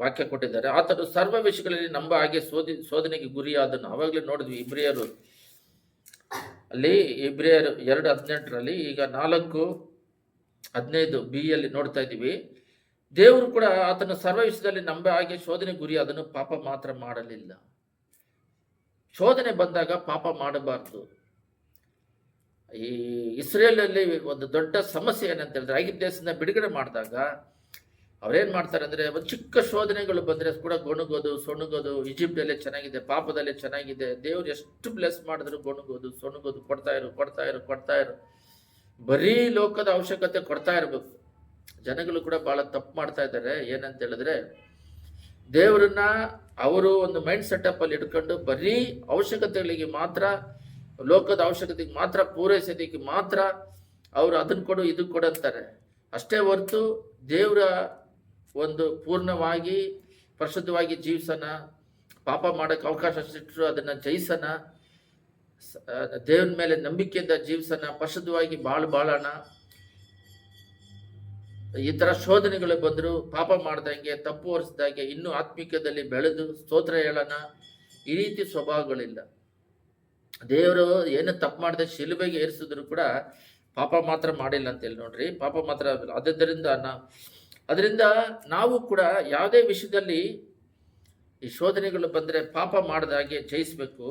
ವಾಕ್ಯ ಕೊಟ್ಟಿದ್ದಾರೆ. ಆತನು ಸರ್ವ ವಿಷಯಗಳಲ್ಲಿ ನಂಬ ಹಾಗೆ ಶೋಧಿ ಶೋಧನೆಗೆ ಗುರಿಯಾದನು. ಅವಾಗಲೇ ನೋಡಿದ್ವಿ ಇಬ್ರಿಯರು. ಅಲ್ಲಿ ಇಬ್ರಿಯರು ಎರಡು ಹದಿನೆಂಟರಲ್ಲಿ ಈಗ ನಾಲ್ಕು, ಹದಿನೈದು ಬಿ ಯಲ್ಲಿ ನೋಡ್ತಾ ಇದ್ದೀವಿ. ದೇವರು ಕೂಡ ಆತನ ಸರ್ವ ವಿಷಯದಲ್ಲಿ ನಂಬ ಹಾಗೆ ಶೋಧನೆ ಗುರಿ ಅದನ್ನು ಪಾಪ ಮಾತ್ರ ಮಾಡಲಿಲ್ಲ. ಶೋಧನೆ ಬಂದಾಗ ಪಾಪ ಮಾಡಬಾರ್ದು. ಈ ಇಸ್ರೇಲಲ್ಲಿ ಒಂದು ದೊಡ್ಡ ಸಮಸ್ಯೆ ಏನಂತ ಹೇಳಿದ್ರೆ ಐದು ದೇಶದಿಂದ ಬಿಡುಗಡೆ ಮಾಡಿದಾಗ ಅವ್ರೇನ್ ಮಾಡ್ತಾರೆ ಅಂದ್ರೆ ಒಂದು ಚಿಕ್ಕ ಶೋಧನೆಗಳು ಬಂದ್ರೆ ಕೂಡ ಗೊಣಗೋದು, ಸೊಣಗೋದು ಈಜಿಪ್ಟಲ್ಲೇ ಚೆನ್ನಾಗಿದೆ, ಪಾಪದಲ್ಲೇ ಚೆನ್ನಾಗಿದೆ, ದೇವ್ರು ಎಷ್ಟು ಬ್ಲೆಸ್ ಮಾಡಿದ್ರು ಗೊಣಗೋದು, ಸೊಣಗೋದು ಕೊಡ್ತಾ ಇರು ಕೊಡ್ತಾ ಇರು ಕೊಡ್ತಾ ಇರು. ಬರೀ ಲೋಕದ ಅವಶ್ಯಕತೆ ಕೊಡ್ತಾ ಇರಬೇಕು. ಜನಗಳು ಕೂಡ ಬಹಳ ತಪ್ಪು ಮಾಡ್ತಾ ಇದ್ದಾರೆ. ಏನಂತ ಹೇಳಿದ್ರೆ ದೇವರನ್ನ ಅವರು ಒಂದು ಮೈಂಡ್ ಸೆಟಪ್ ಅಲ್ಲಿ ಇಟ್ಕೊಂಡು ಬರೀ ಅವಶ್ಯಕತೆಗಳಿಗೆ ಮಾತ್ರ, ಲೋಕದ ಅವಶ್ಯಕತೆಗೆ ಮಾತ್ರ, ಪೂರೈಸೋದಕ್ಕೆ ಮಾತ್ರ ಅವರು ಅದನ್ನ ಕೊಡು ಇದು ಕೊಡು ಅಂತಾರೆ. ಅಷ್ಟೇ ಹೊರತು ದೇವರ ಒಂದು ಪೂರ್ಣವಾಗಿ, ಪರಿಶುದ್ಧವಾಗಿ ಜೀವಿಸೋಣ. ಪಾಪ ಮಾಡೋಕ್ಕೆ ಅವಕಾಶ ಸಿಟ್ಟರು ಅದನ್ನು ಜಯಿಸೋಣ. ದೇವ್ರ ಮೇಲೆ ನಂಬಿಕೆಯಿಂದ ಜೀವಿಸೋಣ. ಪರಿಶುದ್ಧವಾಗಿ ಬಾಳು ಬಾಳೋಣ. ಈ ಥರ ಶೋಧನೆಗಳು ಬಂದರೂ ಪಾಪ ಮಾಡ್ದಂಗೆ, ತಪ್ಪು ಒರೆಸ್ದಾಗೆ, ಇನ್ನೂ ಆತ್ಮಿಕದಲ್ಲಿ ಬೆಳೆದು ಸ್ತೋತ್ರ ಹೇಳೋಣ. ಈ ರೀತಿ ಸ್ವಭಾವಗಳಿಲ್ಲ. ದೇವರು ಏನು ತಪ್ಪು ಮಾಡದೆ ಶಿಲುಬೆಗೆ ಏರಿಸಿದ್ರು ಕೂಡ ಪಾಪ ಮಾತ್ರ ಮಾಡಿಲ್ಲ ಅಂತೇಳಿ ನೋಡ್ರಿ. ಪಾಪ ಮಾತ್ರ ಆದ್ದರಿಂದ ನಾ ಅದರಿಂದ ನಾವು ಕೂಡ ಯಾವುದೇ ವಿಷಯದಲ್ಲಿ ಈ ಶೋಧನೆಗಳು ಬಂದರೆ ಪಾಪ ಮಾಡದಾಗೆ ಜಯಿಸಬೇಕು.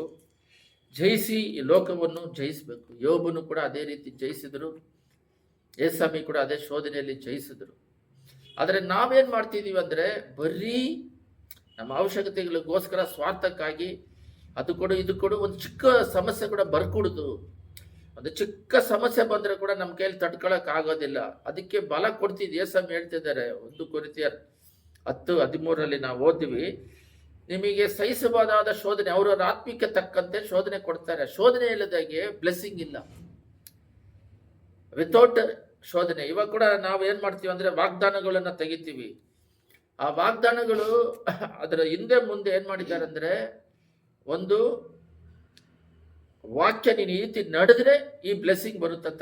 ಜಯಿಸಿ ಈ ಲೋಕವನ್ನು ಜಯಿಸಬೇಕು. ಯೋಬನು ಕೂಡ ಅದೇ ರೀತಿ ಜಯಿಸಿದರು. ಏಸಾಮಿ ಕೂಡ ಅದೇ ಶೋಧನೆಯಲ್ಲಿ ಜಯಿಸಿದರು. ಆದರೆ ನಾವೇನು ಮಾಡ್ತಿದ್ದೀವಿ ಅಂದರೆ ಬರೀ ನಮ್ಮ ಅವಶ್ಯಕತೆಗಳಿಗೋಸ್ಕರ ಸ್ವಾರ್ಥಕ್ಕಾಗಿ ಅದು ಕೊಡು, ಇದು ಕೊಡು, ಒಂದು ಚಿಕ್ಕ ಸಮಸ್ಯೆ ಕೂಡ ಬರ್ಕೊಡುದು. ಒಂದು ಚಿಕ್ಕ ಸಮಸ್ಯೆ ಬಂದರೆ ಕೂಡ ನಮ್ಮ ಕೈಯಲ್ಲಿ ತಡ್ಕೊಳಕ್ ಆಗೋದಿಲ್ಲ. ಅದಕ್ಕೆ ಬಲ ಕೊಡ್ತಿದ್ ಏಸಮ್ ಹೇಳ್ತಿದ್ದಾರೆ, ಒಂದು ಕುರಿತಿಯ ಹತ್ತು, ಹದಿಮೂರರಲ್ಲಿ ನಾವು ಓದ್ತೀವಿ, ನಿಮಗೆ ಸಹಿಸಬಹುದಾದ ಶೋಧನೆ ಅವರವರ ಆತ್ಮಿಕ ತಕ್ಕಂತೆ ಶೋಧನೆ ಕೊಡ್ತಾರೆ. ಶೋಧನೆ ಇಲ್ಲದಾಗೆ ಬ್ಲೆಸ್ಸಿಂಗ್ ಇಲ್ಲ. ವಿತೌಟ್ ಶೋಧನೆ, ಇವಾಗ ಕೂಡ ನಾವು ಏನ್ ಮಾಡ್ತೀವಿ ಅಂದ್ರೆ ವಾಗ್ದಾನಗಳನ್ನ ತೆಗಿತೀವಿ. ಆ ವಾಗ್ದಾನಗಳು ಅದರ ಹಿಂದೆ ಮುಂದೆ ಏನ್ ಮಾಡಿದ್ದಾರೆ ಅಂದ್ರೆ, ಒಂದು ವಾಕ್ಯ ನೀನು ಈ ರೀತಿ ನಡೆದ್ರೆ ಈ ಬ್ಲೆಸ್ಸಿಂಗ್ ಬರುತ್ತಂತ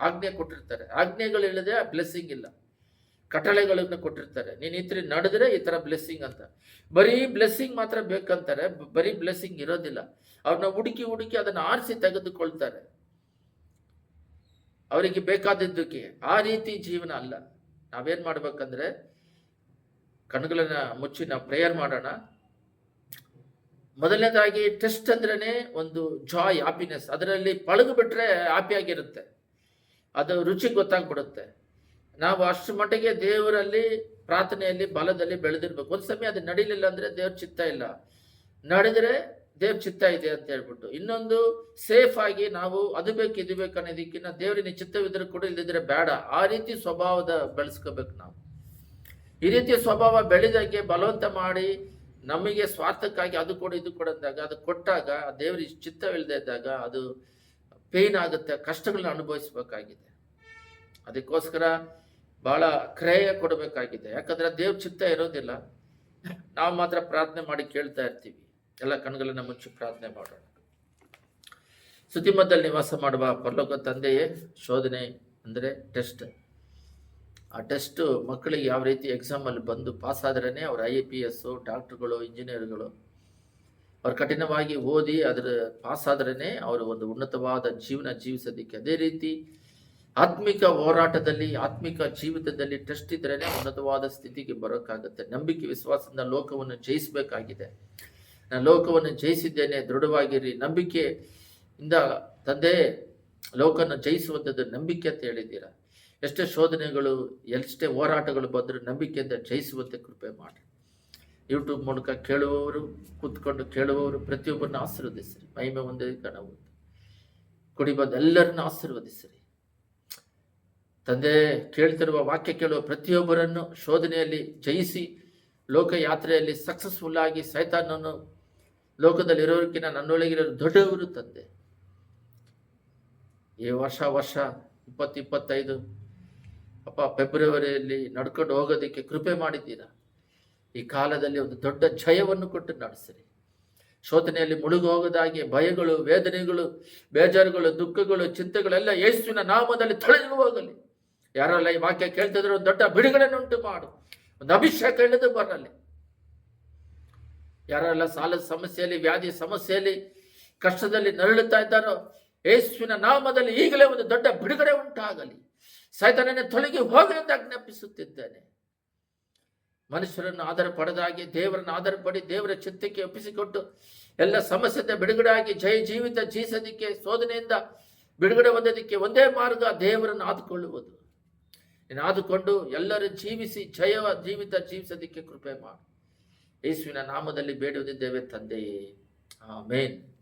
ಆಜ್ಞೆ ಕೊಟ್ಟಿರ್ತಾರೆ. ಆಜ್ಞೆಗಳು ಇಲ್ಲದೆ ಆ ಬ್ಲೆಸ್ಸಿಂಗ್ ಇಲ್ಲ. ಕಟಳೆಗಳನ್ನು ಕೊಟ್ಟಿರ್ತಾರೆ. ನೀನು ಈ ತರ ನಡೆದ್ರೆ ಈ ತರ ಬ್ಲೆಸ್ಸಿಂಗ್ ಅಂತ. ಬರೀ ಬ್ಲೆಸ್ಸಿಂಗ್ ಮಾತ್ರ ಬೇಕಂತಾರೆ. ಬರೀ ಬ್ಲೆಸ್ಸಿಂಗ್ ಇರೋದಿಲ್ಲ. ಅವ್ರನ್ನ ಹುಡುಕಿ ಹುಡುಕಿ ಅದನ್ನ ಆರಿಸಿ ತೆಗೆದುಕೊಳ್ತಾರೆ. ಅವರಿಗೆ ಬೇಕಾದದ್ದಕ್ಕೆ. ಆ ರೀತಿ ಜೀವನ ಅಲ್ಲ. ನಾವೇನು ಮಾಡ್ಬೇಕಂದ್ರೆ ಕಣ್ಗಳನ್ನ ಮುಚ್ಚಿ ನಾವು ಪ್ರೇಯರ್ ಮಾಡೋಣ. ಮೊದಲನೇದಾಗಿ ಟೆಸ್ಟ್ ಅಂದ್ರೇ ಒಂದು ಜಾಯ್ ಹ್ಯಾಪಿನೆಸ್ ಅದರಲ್ಲಿ ಪಳಗು ಬಿಟ್ರೆ ಹ್ಯಾಪಿ ಆಗಿರುತ್ತೆ. ಅದು ರುಚಿ ಗೊತ್ತಾಗ್ಬಿಡುತ್ತೆ. ನಾವು ಅಷ್ಟು ಮಟ್ಟಿಗೆ ದೇವರಲ್ಲಿ, ಪ್ರಾರ್ಥನೆಯಲ್ಲಿ, ಬಲದಲ್ಲಿ ಬೆಳೆದಿರ್ಬೇಕು. ಒಂದು ಸಮಯ ಅದು ನಡೀಲಿಲ್ಲ ಅಂದ್ರೆ ದೇವ್ರ ಚಿತ್ತ ಇಲ್ಲ. ನಡೆದರೆ ದೇವ್ರ ಚಿತ್ತ ಇದೆ ಅಂತ ಹೇಳ್ಬಿಟ್ಟು. ಇನ್ನೊಂದು ಸೇಫ್ ಆಗಿ ನಾವು ಅದು ಬೇಕು, ಇದು ಬೇಕು ಅನ್ನೋದಕ್ಕಿಂತ ದೇವರಿನ ಚಿತ್ತವಿದ್ರೆ ಕೂಡ ಇಲ್ಲದಿದ್ರೆ ಬೇಡ. ಆ ರೀತಿ ಸ್ವಭಾವದ ಬೆಳೆಸ್ಕೋಬೇಕು ನಾವು. ಈ ರೀತಿ ಸ್ವಭಾವ ಬೆಳೆದಾಗೆ ಬಲವಂತ ಮಾಡಿ ನಮಗೆ ಸ್ವಾರ್ಥಕ್ಕಾಗಿ ಅದು ಕೊಡು ಇದು ಕೊಡು ಅಂದಾಗ, ಅದು ಕೊಟ್ಟಾಗ, ಆ ದೇವರಿಗೆ ಚಿತ್ತವಿಲ್ಲದೆ ಇದ್ದಾಗ ಅದು ಪೇನ್ ಆಗುತ್ತೆ ಕಷ್ಟಗಳನ್ನ ಅನುಭವಿಸಬೇಕಾಗಿದೆ. ಅದಕ್ಕೋಸ್ಕರ ಬಹಳ ಕ್ರಯ ಕೊಡಬೇಕಾಗಿದೆ. ಯಾಕಂದ್ರೆ ದೇವ್ರ ಚಿತ್ತ ಇರೋದಿಲ್ಲ. ನಾವು ಮಾತ್ರ ಪ್ರಾರ್ಥನೆ ಮಾಡಿ ಕೇಳ್ತಾ ಇರ್ತೀವಿ. ಎಲ್ಲ ಕಣ್ಗಳನ್ನ ಮುಚ್ಚಿ ಪ್ರಾರ್ಥನೆ ಮಾಡೋಣ. ಸುದ್ದಿಮದಲ್ಲಿ ನಿವಾಸ ಮಾಡುವ ಪರಲೋಕ ತಂದೆಯೇ ಶೋಧನೆ ಅಂದರೆ ಟೆಸ್ಟ್. ಆ ಟೆಸ್ಟ್ ಮಕ್ಕಳಿಗೆ ಯಾವ ರೀತಿ ಎಕ್ಸಾಮಲ್ಲಿ ಬಂದು ಪಾಸ್ ಆದ್ರೇ ಅವ್ರು ಐ ಪಿ ಎಸ್ ಡಾಕ್ಟ್ರುಗಳು ಇಂಜಿನಿಯರ್ಗಳು ಅವ್ರು ಕಠಿಣವಾಗಿ ಓದಿ ಅದರ ಪಾಸ್ ಆದ್ರೇ ಅವರು ಒಂದು ಉನ್ನತವಾದ ಜೀವನ ಜೀವಿಸೋದಕ್ಕೆ ಅದೇ ರೀತಿ ಆತ್ಮಿಕ ಹೋರಾಟದಲ್ಲಿ, ಆತ್ಮಿಕ ಜೀವಿತದಲ್ಲಿ ಟೆಸ್ಟ್ ಇದ್ರೇ ಉನ್ನತವಾದ ಸ್ಥಿತಿಗೆ ಬರೋಕ್ಕಾಗುತ್ತೆ. ನಂಬಿಕೆ, ವಿಶ್ವಾಸದಿಂದ ಲೋಕವನ್ನು ಜಯಿಸಬೇಕಾಗಿದೆ. ನಾನು ಲೋಕವನ್ನು ಜಯಿಸಿದ್ದೇನೆ, ದೃಢವಾಗಿರಿ. ನಂಬಿಕೆಯಿಂದ ತಂದೆ, ಲೋಕನ ಜಯಿಸುವಂಥದ್ದು ನಂಬಿಕೆ ಅಂತ ಹೇಳಿದ್ದೀರಾ? ಎಷ್ಟೇ ಶೋಧನೆಗಳು, ಎಷ್ಟೇ ಹೋರಾಟಗಳು ಬಂದರೂ ನಂಬಿಕೆಯಿಂದ ಜಯಿಸುವಂತೆ ಕೃಪೆ ಮಾಡಿ. ಯೂಟ್ಯೂಬ್ ಮೂಲಕ ಕೇಳುವವರು, ಕೂತ್ಕೊಂಡು ಕೇಳುವವರು ಪ್ರತಿಯೊಬ್ಬರನ್ನ ಆಶೀರ್ವದಿಸಿರಿ. ಮಹಿಮೆ ಒಂದೇ ಕಣವು ಕುಡಿ ಬಂದು ಎಲ್ಲರನ್ನ ಆಶೀರ್ವದಿಸಿರಿ. ತಂದೆ ಕೇಳ್ತಿರುವ ವಾಕ್ಯ ಕೇಳುವ ಪ್ರತಿಯೊಬ್ಬರನ್ನು ಶೋಧನೆಯಲ್ಲಿ ಜಯಿಸಿ, ಲೋಕಯಾತ್ರೆಯಲ್ಲಿ ಸಕ್ಸಸ್ಫುಲ್ ಆಗಿ ಸೈತಾನನ್ನು ಲೋಕದಲ್ಲಿರೋದಕ್ಕಿಂತ ನನ್ನೊಳಗಿರೋ ದೊಡ್ಡವರು ತಂದೆ. ಈ ವರ್ಷ ವರ್ಷ ಇಪ್ಪತ್ತು ಇಪ್ಪತ್ತೈದು ಅಪ್ಪ ಫೆಬ್ರವರಿಯಲ್ಲಿ ನಡ್ಕೊಂಡು ಹೋಗೋದಕ್ಕೆ ಕೃಪೆ ಮಾಡಿದ್ದೀರಾ? ಈ ಕಾಲದಲ್ಲಿ ಒಂದು ದೊಡ್ಡ ಜಯವನ್ನು ಕೊಟ್ಟು ನಡೆಸಿರಿ. ಶೋಧನೆಯಲ್ಲಿ ಮುಳುಗು ಹೋಗದಾಗೆ ಭಯಗಳು, ವೇದನೆಗಳು, ಬೇಜಾರುಗಳು, ದುಃಖಗಳು, ಚಿಂತೆಗಳೆಲ್ಲ ಯೇಸುವಿನ ನಾಮದಲ್ಲಿ ತೊಳೆದು ಹೋಗಲಿ. ಯಾರೆಲ್ಲ ಈ ವಾಕ್ಯ ಕೇಳ್ತಿದ್ರು ಒಂದು ದೊಡ್ಡ ಬಿಡುಗಡೆನುಂಟು ಮಾಡು. ಒಂದು ಅಭಿಷೇಕ ಇಳಿದು ಬರಲಿ. ಯಾರೆಲ್ಲ ಸಾಲದ ಸಮಸ್ಯೆಯಲ್ಲಿ, ವ್ಯಾಧಿ ಸಮಸ್ಯೆಯಲ್ಲಿ, ಕಷ್ಟದಲ್ಲಿ ನರಳುತ್ತಾ ಇದ್ದಾರೋ, ಯೇಸುವಿನ ನಾಮದಲ್ಲಿ ಈಗಲೇ ಒಂದು ದೊಡ್ಡ ಬಿಡುಗಡೆ ಉಂಟಾಗಲಿ. ಸೈತಾನನೇ ತೊಲಗಿ ಹೋಗಿ ಎಂದು ಆಜ್ಞಾಪಿಸುತ್ತಿದ್ದೇನೆ. ಮನುಷ್ಯರನ್ನು ಆಧಾರ ಪಡೆದಾಗಿ ದೇವರನ್ನು ಆಧಾರ ಪಡಿ ದೇವರ ಚಿತ್ತಕ್ಕೆ ಒಪ್ಪಿಸಿಕೊಟ್ಟು, ಎಲ್ಲ ಸಮಸ್ಯೆಯಿಂದ ಬಿಡುಗಡೆ ಆಗಿ ಜಯ ಜೀವಿತ ಜೀಸದಿಕ್ಕೆ ಶೋಧನೆಯಿಂದ ಬಿಡುಗಡೆ ಹೊಂದೋದಕ್ಕೆ ಒಂದೇ ಮಾರ್ಗ ದೇವರನ್ನು ಆದುಕೊಳ್ಳುವುದು. ನೀನು ಆದುಕೊಂಡು ಎಲ್ಲರೂ ಜೀವಿಸಿ, ಜಯ, ಜೀವಿತ ಜೀವಿಸೋದಕ್ಕೆ ಕೃಪೆ ಮಾಡು. ಯೇಸುವಿನ ನಾಮದಲ್ಲಿ ಬೇಡುವುದಿದ್ದೇವೆ ತಂದೆಯೇ. ಆಮೇನ್.